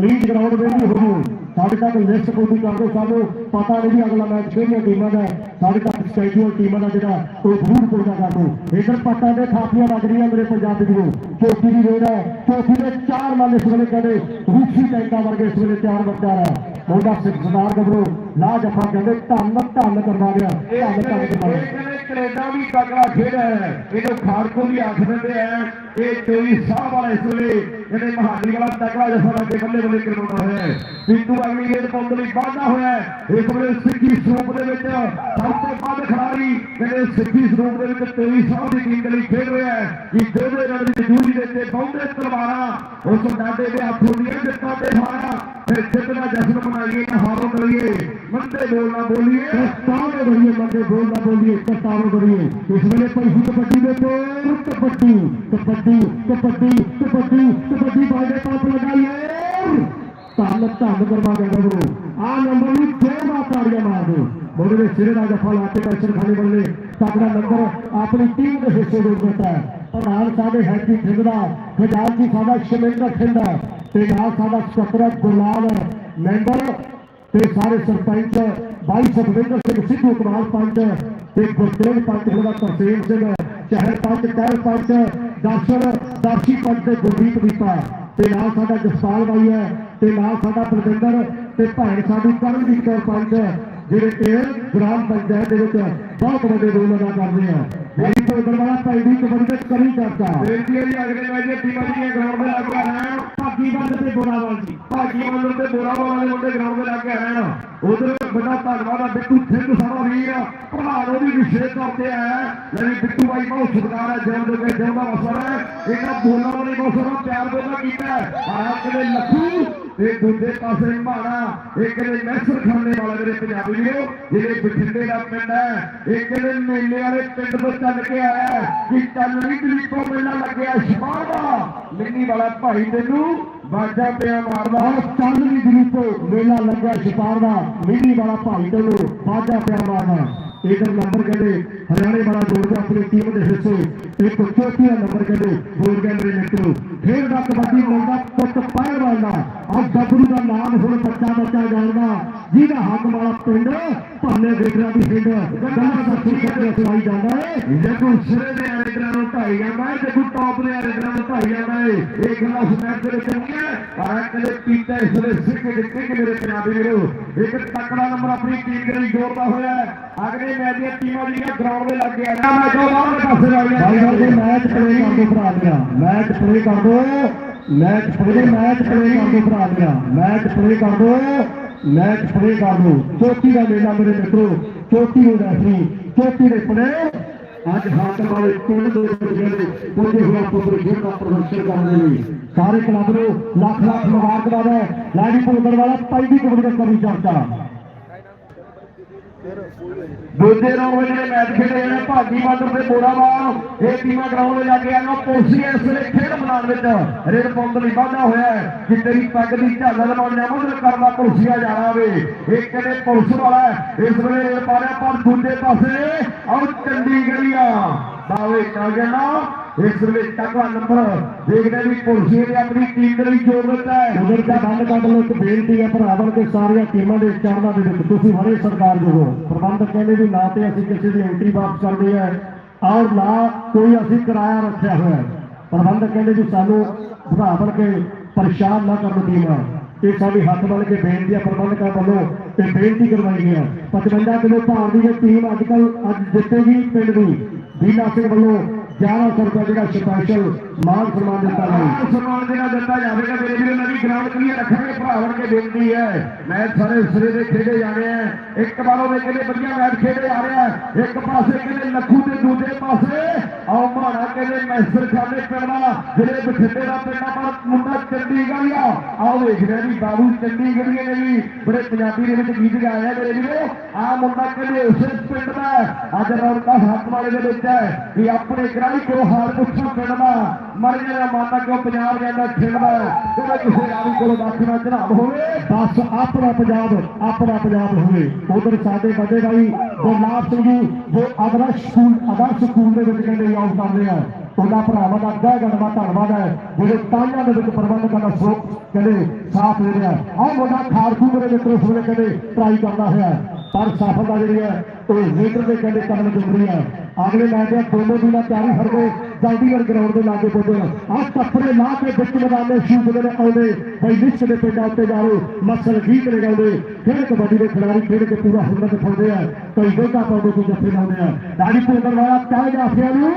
S4: ਪਲੀਜ਼ ਗਰਾਊਂਡ ਦੇ ਹੋ ਜਾਓ ਸਾਡੇ ਤੱਕ ਲਿਸਟ ਪਹੁੰਚਦੀ ਕਰ ਦਿਓ ਸਾਨੂੰ ਪਤਾ ਨਹੀਂ ਵੀ ਅਗਲਾ ਮੈਚ ਕਿਹੜੀਆਂ ਟੀਮਾਂ ਦਾ ਸਾਡੇ ਤੱਕ ਸਕੈਜੂਅਲ ਟੀਮਾਂ ਦਾ ਜਿਹੜਾ ਉਹ ਜ਼ਰੂਰ ਪਹੁੰਚਾ ਕਰ ਦਿਓ ਇਧਰ ਪੱਟਾਂ ਦੇ ਥਾਪੀਆਂ ਲੱਗ ਰਹੀਆਂ ਮੇਰੇ ਪੰਜਾਬ ਦੀ ਚੌਥੀ ਦੀ ਰੇਡ ਹੈ। ਚੌਥੀ ਦੇ ਚਾਰ ਮੱਲ ਇਸ ਵੇਲੇ ਕਹਿੰਦੇ ਰੂਸੀ ਟੈਂਕਾਂ ਵਰਗੇ ਇਸ ਵੇਲੇ ਚਾਰ ਬੱਚਾ ਹੈ ਉਹਦਾ ਸਰਦਾਰ ਗੱਭਰੂ ਲਾ ਜਫਾ ਕਹਿੰਦੇ ਧੰਨ ਧੰਨ ਕਰਵਾ ਗਿਆ ਧੰਨ ਧੰਨ ਕਰਵਾ ਗਿਆ ਕੈਨੇਡਾ ਵੀ ਤਕੜਾ ਖੇਡ ਹੈ। ਇਹਨੂੰ ਖਾੜਕੂ ਵੀ ਆਖ ਦਿੰਦੇ ਆ। ਇਹ 23 ਸਾਹ ਵਾਲਾ ਇਸ ਵੇਲੇ ਇਹਨੇ ਮਹਾਲੀ ਵਾਲਾ ਤਕੜਾ ਜਫਾ ਲਾ ਕੇ ਬੱਲੇ ਬੱਲੇ ਕਰਵਾਉਂਦਾ ਹੋਇਆ ਪਿੰਟੂ ਅਗਲੀ ਗੇੜ ਪਾਉਣ ਲਈ ਵਾਧਾ ਹੋਇਆ ਇਸ ਵੇਲੇ ਸਿੱਖੀ ਸਰੂਪ ਦੇ ਵਿੱਚ ਸਭ ਤੋਂ ਵੱਧ ਖਿਡਾਰੀ ਕਹਿੰਦੇ ਸਿੱਖੀ ਸਰੂਪ ਦੇ ਵਿੱਚ 23 ਸਾਹ ਦੀ ਟੀਮ ਦੇ ਲਈ ਖੇਡ ਰਿਹਾ ਹੈ। ਕਿ ਦੋਵੇਂ ਰਣਜੀਤ ਜੂਰੀ ਦੇ ਤੇ ਬਹੁਤੇ ਤਲਵਾਰਾਂ ਉਸ ਡਾਡੇ ਦੇ ਹੱਥ ਹੁੰਦੀਆਂ ਜਿੱਤਾਂ ਤੇ ਹਾਰਾਂ ਫਿਰ ਜਿੱਤ ਦਾ ਜਸ਼ਨ ਮਨਾਈਏ ਨਾ ਹਾਰੋ ਕਰੀਏ ਮੰਦੇ ਬੋਲ ਬੋਲੀਏ ਕਸਤਾਵੇ ਬੜੀਏ ਮੰਦੇ ਬੋਲ ਬੋਲੀਏ ਕਸਤਾਵੇ ਬੜੀਏ। ਇਸ ਵੇਲੇ ਪਰਸੂ ਕਬੱਡੀ ਦੇ ਤੇ ਕਬੱਡੀ ਕਬੱਡੀ ਕਬੱਡੀ ਕਬੱਡੀ ਕਬੱਡੀ ਬਾਜੇ ਪਾਸ ਲਗਾਈਏ ਧੰਨ ਧੰਨ ਕਰਵਾ ਦੇ ਗੱਭਰੂ ਆ ਨੰਬਰ ਨੂੰ ਜੋੜਾ ਤਾੜੀਆਂ ਮਾਰ ਦਿਓ ਮੋੜੇ ਦੇ ਸਿਰੇ ਦਾ ਜਫਾ ਲਾ ਕੇ ਪੈਸਰ ਖਾਣੇ ਬੱਲੇ ਤਗੜਾ ਨੰਬਰ ਆਪਣੀ ਟੀਮ ਦੇ ਹਿੱਸੇ ਦੇ ਦਿੱਤਾ ਹੈ। ਪ੍ਰਧਾਨ ਸਾਡੇ ਹੈਪੀ ਸਿੰਘ ਦਾ ਖਜ਼ਾਨਚੀ ਸਾਡਾ ਸ਼ਮਿੰਦਰ ਸਿੰਘ ਤੇ ਨਾਲ ਸਾਡਾ ਸਕੱਤਰ ਗੁਰਲਾਲ। ਮੈਂਬਰ ਤੇ ਸਾਰੇ ਸਰਪੰਚ ਬਾਈ ਸੁਖਵਿੰਦਰ ਸਿੰਘ ਸਿੱਧੂ ਕਮਾਲ ਪੰਚ ਤੇ ਗੁਰਤੇਜ ਪੰਚ ਦਾ ਤਰਸੇਮ ਸਿੰਘ ਸ਼ਹਿਰ ਪੰਚ ਕਹਿਰ ਪੰਚ ਦਰਸ਼ਨ ਦਰਸ਼ੀ ਪੰਚ ਤੇ ਗੁਰਦੀਪ ਦੀਪਾ ਤੇ ਨਾਲ ਸਾਡਾ ਜਸਪਾਲ ਬਾਈ ਹੈ ਤੇ ਨਾਲ ਸਾਡਾ ਪ੍ਰਵਿੰਦਰ ਤੇ ਭੈਣ ਸਾਡੀ ਕਰਮਜੀਤ ਕੌਰ ਪੰਚ ਜਿਹੜੇ ਇਹ ਗ੍ਰਾਮ ਪੰਚਾਇਤ ਦੇ ਵਿੱਚ ਬਹੁਤ ਵੱਡੇ ਰੋਲ ਅਦਾ ਕਰਦੇ ਆ। ਮੇਰੀ ਪੈਦੀ ਕਬੱਡੀ ਦੇ ਕਰੀ ਚਰਚਾ।
S5: ਬੇਨਤੀ ਹੈ ਜੀ ਅਗਲੇ ਦੇ ਟੀਮਾਂ ਦੀਆਂ ਗਰਾਊਂਡ ਦੇ ਲੱਗੇ ਰਹਿਣ
S4: ਭਾਗੀ ਬੋਰਾਵਾਲ ਜੀ
S5: ਭਾਜੀ ਮੰਦਰ ਤੇ ਬੋਰਾਵਾਲ ਵਾਲੇ ਮੁੰਡੇ ਗਰਾਊਂਡ ਦੇ ਲੱਗੇ ਰਹਿਣ ਉਧਰ ਵੱਡਾ ਧੰਨਵਾਦ ਆ, ਬਿੱਟੂ ਸਿੰਘ ਸਾਡਾ ਵੀਰ ਪ੍ਰਧਾਨ ਉਹਦੀ ਵਿਸ਼ੇਸ਼ ਤੌਰ ਤੇ ਆਇਆ ਬਿੱਟੂ ਬਾਈ ਬਹੁਤ ਸਤਿਕਾਰ ਹੈ ਦੇ ਕੇ ਜਿਉਂ ਦਾ ਵਸਰ ਹੈ। ਇਹਨਾਂ ਬੋਲਾਂ ਵਾਲੇ ਬਹੁਤ ਸਾਰਾ ਪਿਆਰ ਬੋਲਾ ਕੀਤਾ ਹੈ। ਕਿਤੇ ਲੱਖੂ ਤੇ ਦੂਜੇ ਪਾਸੇ ਮਾਣਾ ਇਹ ਕਿਤੇ ਮੈਸਰ ਖਾਨੇ ਵਾਲੇ ਮੇਰੇ ਪੰਜਾਬੀ ਵੀਰੋ, ਜਿਹੜੇ ਬਠਿੰਡੇ ਦਾ ਪਿੰਡ ਹੈ। ਇਹ ਕਿਤੇ ਮੇਲੇ ਵਾਲੇ ਪਿੰਡ ਤੋਂ ਚੱਲ ਕੇ ਆਇਆ ਕਿ ਚੱਲ ਨਹੀਂ ਦਿੱਲੀ ਤੋਂ ਮੇਲਾ ਲੱਗਿਆ ਸ਼ਾਹ ਦਾ ਮਿੰਨੀ ਵਾਲਾ ਭਾਈ ਤੈਨੂੰ ਵਾਜਾ ਪਿਆ ਮਾਰਦਾ
S4: ਆਹ ਚੰਦ ਦੀ ਦਿਲੀ ਤੋਂ ਮੇਲਾ ਲੱਗਾ ਛਪਾਰ ਦਾ। ਮੀਡੀ ਵਾਲਾ ਭਾਈ ਤੋਂ ਬਾਜਾ ਪਿਆ ਮਾਰਦਾ ਇਧਰ ਨੰਬਰ ਕਹਿੰਦੇ ਹਰਿਆਣੇ ਵਾਲਾ ਜੋੜ ਕੇ ਆਪਣੀ ਟੀਮ ਦੇ ਹਿੱਸੇ ਇੱਕ ਚੌਥੀਆ ਨੰਬਰ ਕਹਿੰਦੇ ਜੋੜ ਕੇ ਮਿੱਤਰੋ ਖੇਡ ਦਾ ਕਬੱਡੀ ਮੁੰਡਾ ਪੁੱਤ ਪਾਇਰ ਵਾਲਾ ਆ ਗੱਭਰੂ ਦਾ ਨਾਮ ਹੁਣ ਬੱਚਾ ਬੱਚਾ ਜਾਣਦਾ। ਜਿਹਦਾ ਹੱਕ ਵਾਲਾ ਪਿੰਡ, ਭਾਨੇ ਵੇਖਣਾ ਦੀ ਹਿੰਡ ਗੱਲਾਂ ਦਾ ਸੁਖਤ ਸੁਣਾਈ ਜਾਂਦਾ ਏ।
S5: ਜੇ ਸਿਰੇ ਦੇ ਆਰਡਰਾਂ ਨੂੰ ਢਾਈ ਜਾਂਦਾ ਹੈ ਜੇ ਟੌਪ ਦੇ ਆਰਡਰਾਂ ਨੂੰ ਢਾਈ ਜਾਂਦਾ ਹੈ ਇਹ ਗੱਲਾਂ ਸਮੈਚ ਦੇ ਵਿੱਚ ਹੁੰਦੀਆਂ ਕਦੇ ਪੀਤਾ ਇਸ ਵੇਲੇ ਸਿੱਖ ਦਿੱਤੇ ਕਿ ਮੇਰੇ ਪੰਜਾਬੀ ਵੀਰੋ। ਇੱਕ ਤਕੜਾ ਨੰਬਰ ਆਪਣੀ ਟੀਮ ਦੇ ਲਈ ਜੋੜਦਾ ਹੋਇਆ ਅਗਲੇ ਮੈਚ ਦੀਆਂ ਟੀਮਾਂ ਜਿਹੜੀਆਂ ਗਰਾਊਂਡ ਦੇ ਲੱਗੇ ਆ ਨਾ ਮੈਚ ਉਹ ਬਾਹਰ ਪਾਸੇ ਲੱਗ
S4: ਭਾਈ
S5: ਗਿਆ
S4: ਸਾਹਿਬ ਮੈਚ ਪਲੇ ਕਰ ਦੋ ਭਰਾ ਲਿਆ ਮੈਚ ਪਲੇ ਕਰ ਦੋ ਮੈਚ ਪਲੇ ਮੈਚ ਪਲੇ ਕਰ ਦੋ ਭਰਾ ਲਿਆ ਮੈਚ ਪਲੇ ਕਰ ਦੋ ਮੈਚ ਪਲੇ ਕਰ ਦੋ ਚੋਟੀ ਦਾ ਮੇਲਾ ਮੇਰੇ ਮਿੱਤਰੋ ਚੋਟੀ ਨੂੰ ਰੈਫਰੀ ਚੋਟੀ ਦੇ ਪਲੇ। ਅੱਜ ਹਾਕਮ ਵਾਲੇ ਪਿੰਡ ਦੇ ਜਿਹੜੇ ਪਹੁੰਚੇ ਹੋਏ ਪੁੱਤਰ ਖੇਡ ਦਾ ਪ੍ਰਦਰਸ਼ਨ ਕਰਨ ਦੇ ਲਈ ਸਾਰੇ ਕਲੱਬ ਨੂੰ ਲੱਖ ਲੱਖ ਮੁਬਾਰਕਬਾਦ ਹੈ। ਲਾਡੀ ਪੁੱਤਰ ਵਾਲਾ ਕਬੱਡੀ ਦਾ ਕਰੀ ਚਰਚਾ।
S5: ਦੂਜੇ ਰੌਂਡ ਜਿਹੜੇ ਮੈਚ ਖੇਡੇ ਜਾਣੇ, ਭਾਗੀ ਬਾਦਰ ਤੇ ਬੋਰਾਵਾਲ ਇਹ ਟੀਮਾਂ ਗਰਾਊਂਡ ਦੇ ਲੱਗੇ ਆ ਨਾ ਪੋਸੀ ਇਸ ਵੇਲੇ ਖੇਡ ਮੈਦਾਨ ਵਿੱਚ। ਰੇਡ ਪੰਪ ਲਈ ਵਾਧਾ ਹੋਇਆ ਹੈ। ਕਿ ਤੇਰੀ ਪੱਗ ਦੀ ਝਾਲਰ ਮਾਰਨਾ ਮਦਦ ਕਰਦਾ ਪੁਲਸੀਆ ਜਾਣਾ ਵੇ। ਇਹ ਕਹਿੰਦੇ ਪੁਲਿਸ ਵਾਲਾ ਇਸ ਵੇਲੇ ਰੇਡ ਪਾ ਰਿਹਾ, ਪਰ ਦੂਜੇ ਪਾਸੇ ਆਉ ਚੰਡੀਗੜ੍ਹੀਆ। ਦਾਵੇ ਕਰ ਗਿਆ ਇਸ ਵੇਲੇ ਤਕੜਾ ਨੰਬਰ ਦੇਖਦੇ ਵੀ ਪੁਲਸੀਏ ਨੇ ਆਪਣੀ ਟੀਮ ਦੇ ਲਈ ਜੋੜ ਦਿੱਤਾ ਹੈ।
S4: ਉਧਰ ਦਾ ਬੰਦ ਕੱਢ ਲੋ ਇੱਕ ਬੇਨਤੀ ਹੈ ਭਰਾਵਾਂ ਕੇ ਸਾਰੀਆਂ ਟੀਮਾਂ ਦੇ ਚੜ੍ਹਨਾ ਦੇ ਵਿੱਚ ਤੁਸੀਂ ਬੜੇ ਸਰਕਾਰ ਜੋ ਪ੍ਰਬੰਧਕ ਕਹਿੰਦੇ ਵੀ ਨਾ ਤੇ ਅਸੀਂ ਕਿਸੇ ਦੀ ਐਂਟਰੀ ਵਾਪਸ ਕਰਦੇ ਆ ਔਰ ਨਾ ਕੋਈ ਅਸੀਂ ਕਿਰਾਇਆ ਰੱਖਿਆ ਹੋਇਆ ਹੈ। ਪ੍ਰਬੰਧਕ ਕਹਿੰਦੇ ਵੀ ਸਾਨੂੰ ਭਰਾਵਾਂ ਕੇ ਪਰੇਸ਼ਾਨ ਨਾ ਕਰਨ ਟੀਮਾਂ ਇਹ ਸਾਡੀ ਹੱਥ ਬਣ ਕੇ ਬੇਨਤੀ ਹੈ, ਪ੍ਰਬੰਧਕਾਂ ਵੱਲੋਂ ਤੇ ਬੇਨਤੀ ਕਰਵਾਈ ਗਈ ਹੈ। 55 ਕਿਲੋ ਭਾਰ ਦੀ ਟੀਮ ਅੱਜ ਕੱਲ ਅੱਜ ਜਿੱਤੇਗੀ ਪਿੰਡ ਦੀ ਵੀਨਾ ਸਿੰਘ ਵੱਲੋਂ ग्यारह सौ रुपये का सिपाही ਮਾਨ ਸਨਮਾਨ ਦਿੱਤਾ ਗਿਆ
S5: ਆਹ ਸਨਮਾਨ ਜਿਹੜਾ ਦਿੱਤਾ ਜਾਵੇਗਾ ਮੇਰੇ ਵੀਰੋ ਨਵੀਂ ਗਰਾਊਂਡ ਕਲੀਅਰ ਰੱਖਾਂਗੇ ਭਰਾਵਣ ਕੇ ਬੇਨਤੀ ਹੈ ਮੈਚ ਸਾਰੇ ਸਿਰੇ ਦੇ ਖੇਡੇ ਜਾਣੇ ਆ ਇੱਕ ਵਾਰੋਂ ਦੇ ਕਹਿੰਦੇ ਵਧੀਆ ਮੈਚ ਖੇਡੇ ਜਾ ਰਿਹਾ ਹੈ। ਇੱਕ ਪਾਸੇ ਕਹਿੰਦੇ ਲੱਖੂ ਤੇ ਦੂਜੇ ਪਾਸੇ ਆਓ ਮਾਣਾ ਕਹਿੰਦੇ ਮੈਸਰ ਖਾਨੇ ਪਿੰਡ ਦਾ ਜਿਹੜੇ ਬਠਿੰਡੇ ਦਾ ਪਿੰਡ ਆ ਪਰ ਮੁੰਡਾ ਚੰਡੀਗੜ੍ਹ ਆ ਆਓ ਵੇਖ ਰਿਹਾ ਜੀ ਬਾਬੂ ਚੰਡੀਗੜ੍ਹੀਏ ਨੇ ਵੀ ਬੜੇ ਪੰਜਾਬੀ ਦੇ ਵਿੱਚ ਗੀਤ ਗਾਇਆ ਮੇਰੇ ਵੀਰੋ ਆ ਮੁੰਡਾ ਕਹਿੰਦੇ ਉਸੇ ਪਿੰਡ ਦਾ ਹੈ। ਅੱਜ ਰੌਣਕਾਂ ਹੱਥ ਵਾਲੇ ਦੇ ਵਿੱਚ ਹੈ ਕਿ ਆਪਣੇ ਗ੍ਰਾਹੀ ਕੋ ਹਾਲ ਪੁੱਛੋ ਪਿੰਡ ਦਾ ਮਰ ਗਿਆ ਮਾਨਾ ਕਿਉਂ ਪੰਜਾਬ ਜਾਂਦਾ ਖੇਡਦਾ ਉਹਦਾ ਕਿਸੇ ਰਾਵੀ ਕੋਲ ਦੱਸ ਨਾ ਚੜਾਵ ਹੋਵੇ।
S4: ਬਸ ਆਪਣਾ ਪੰਜਾਬ ਆਪਣਾ ਪੰਜਾਬ ਹੋਵੇ। ਉਧਰ ਸਾਡੇ ਵੱਡੇ ਭਾਈ ਗੁਰਨਾਮ ਸਿੰਘ ਜੀ, ਜੋ ਆਦਰਸ਼ ਸਕੂਲ ਆਦਰਸ਼ ਸਕੂਲ ਦੇ ਵਿੱਚ ਕਹਿੰਦੇ ਯੋਗ ਕਰਦੇ ਆ। ਉਹਨਾਂ ਭਰਾਵਾਂ ਦਾ ਗਹਿ ਗੜਵਾ ਧੰਨਵਾਦ ਹੈ, ਜਿਹੜੇ ਤਾਂਿਆਂ ਦੇ ਵਿੱਚ ਪ੍ਰਬੰਧਕਾਂ ਦਾ ਸੋ ਕਹਿੰਦੇ, ਸਾਥ ਦੇ ਰਿਹਾ। ਆਹ ਮੁੰਡਾ ਖਾਰਕੂ ਮੇਰੇ ਮਿੱਤਰੋ ਸੋਨੇ ਕਹਿੰਦੇ ਟਰਾਈ ਕਰਦਾ ਹੋਇਆ। ਪਰ ਸਫਲਤਾ ਜਿਹੜੀ ਹੈ ਉਹ ਲੀਡਰ ਦੇ ਕਹਿੰਦੇ ਕਦਮ ਚੁੰਮ ਰਹੀ ਹੈ। ਅਗਲੇ ਮੈਚ ਦੇ ਦੋਨੋਂ ਦਿਨਾਂ ਤਿਆਰੀ ਕਰਦੇ ਜਲਦੀਗੜ੍ਹ ਗਰਾਊਂਡ ਦੇ ਲਾਗੇ ਪਹੁੰਚੇ ਆਹ ਕੱਪੜੇ ਲਾ ਕੇ ਵਿੱਚ ਮੈਦਾਨ ਦੇ ਸ਼ੂਟ ਦੇ ਆਉਂਦੇ, ਬਈ ਲਿਸਟ ਦੇ ਪਿੰਡਾਂ ਉੱਤੇ ਜਾਓ ਮਸਲ ਗੀਤ ਨੇ ਗਾਉਂਦੇ ਖੇਡ ਕਬੱਡੀ ਦੇ ਖਿਡਾਰੀ ਖੇਡ ਕੇ ਪੂਰਾ ਹੁਨਰ ਦਿਖਾਉਂਦੇ ਆ। ਕਈ ਦੋਗਾ ਪਾਉਂਦੇ ਕੋਈ ਜੱਫੇ ਲਾਉਂਦੇ ਆ। ਦਾੜੀ ਪੁੰਦਰ ਵਾਲਾ ਚਾਹ ਜਾਫਿਆਂ ਨੂੰ।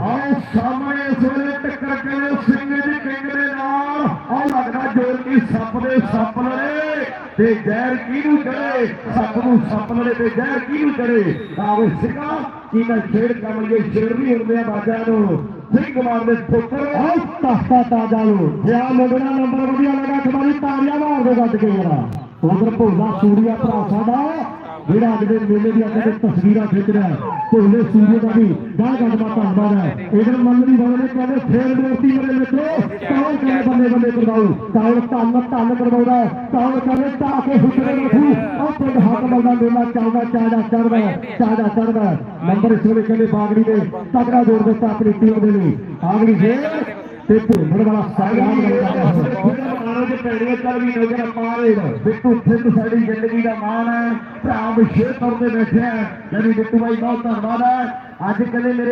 S5: ਆਓ ਸਾਹਮਣੇ ਇਸ ਵੇਲੇ ਟੱਕਰ ਕੇ ਸਿੰਘ ਦੀ ਕਿੰਗ ਦੇ ਨਾਲ। ਆਹ ਲੱਗਦਾ ਜੋਰ ਕੀ ਸੱਪ ਦੇ ਸੱਪ ਲੜੇ। ਤੇ ਜ਼ਹਿਰ ਕਿਹਨੂੰ ਚੜੇ ਸੱਪ ਨੂੰ ਸੱਪ ਲੜੇ ਤੇ ਜ਼ਹਿਰ ਕਿਹਨੂੰ ਚੜੇ ਆਵੇ ਸਿੰਘਾ ਕੀ ਮੈਂ ਛੇੜ ਕੰਮ ਲਈ ਛੇੜ ਨਹੀਂ ਹੁੰਦੇ ਆ ਬਾਜਾਂ ਨੂੰ। ਸਿੰਘ ਕੁਮਾਰ ਦੇ ਪੁੱਤਰ।
S4: ਆਹ ਤਖਤਾ ਤਾਜਾ ਨੂੰ ਜਿਆ ਮੁੰਡਣਾ ਨੰਬਰ ਵਧੀਆ ਲਗਾ ਤੁਹਾਡੀ ਤਾਰੀਆਂ ਮਾਰ ਦੇ ਗੱਜ ਕੇ ਜਰਾ ਉਧਰ ਭੋਲਾ ਸੂੜੀਆ ਭਰਾ ਸਾਡਾ। ਜਿਹੜਾ ਅੱਜ ਦੇ ਮੇਲੇ ਦੀ ਅੱਜ ਤਸਵੀਰਾਂ ਖਿੱਚ ਰਿਹਾ ਭੋਲੇ ਸੂਰੀਆ ਦਾ ਵੀ ਗਾਹ ਗੱਡਵਾ ਧੰਨਵਾਦ ਹੈ। ਇਧਰ ਮੰਗਣੀ ਵਾਲੇ ਨੇ ਕਹਿੰਦੇ, ਫੇਰ ਮੂਰਤੀ ਮੇਰੇ ਮਿੱਤਰੋ ਕੌਣ ਕਹਿੰਦੇ ਬੰਦੇ ਬੰਦੇ ਕਰਵਾਉ ਕੌਣ ਧੰਨ ਧੰਨ ਕਰਵਾਉਂਦਾ ਹੈ। ਕਹਿੰਦੇ ਢਾ ਕੇ ਹੁਕਰੇ ਰੱਖੂ। ਉਹ ਪਿੰਡ ਹੱਕ ਬੰਦਾ ਮੇਲਾ ਚੱਲਦਾ ਚਾਹਦਾ ਚੜਦਾ ਚਾਹਦਾ ਚੜਦਾ ਨੰਬਰ ਇਸ ਵੇਲੇ ਕਹਿੰਦੇ ਬਾਗੜੀ ਦੇ ਤਗੜਾ ਜੋੜ ਦਿੱਤਾ ਆਪਣੀ ਟੀਮ ਦੇ ਲਈ। ਆਗੜੀ ਫੇਰ ਤੇ ਭੁੰਮੜ ਵਾਲਾ ਸਾਗਾਮ ਲੱਗਦਾ
S5: ਮਾਰੋ ਜੇ ਪੈੜੀਆਂ ਚੱਲ ਵੀ ਨਜ਼ਰ ਪਾਵੇ ਬਿੱਟੂ ਸਿੰਘ ਸਾਡੀ ਜ਼ਿੰਦਗੀ ਦਾ ਮਾਣ ਹੈ। ਭਰਾ ਵਿਸ਼ੇਸ਼ ਤੌਰ ਤੇ ਬੈਠਿਆ ਹੈ। ਯਾਨੀ ਬਿੱਟੂ ਬਾਈ ਬਹੁਤ ਧੰਨਵਾਦ ਹੈ। ਅੱਜ ਕਹਿੰਦੇ ਮੇਰੇ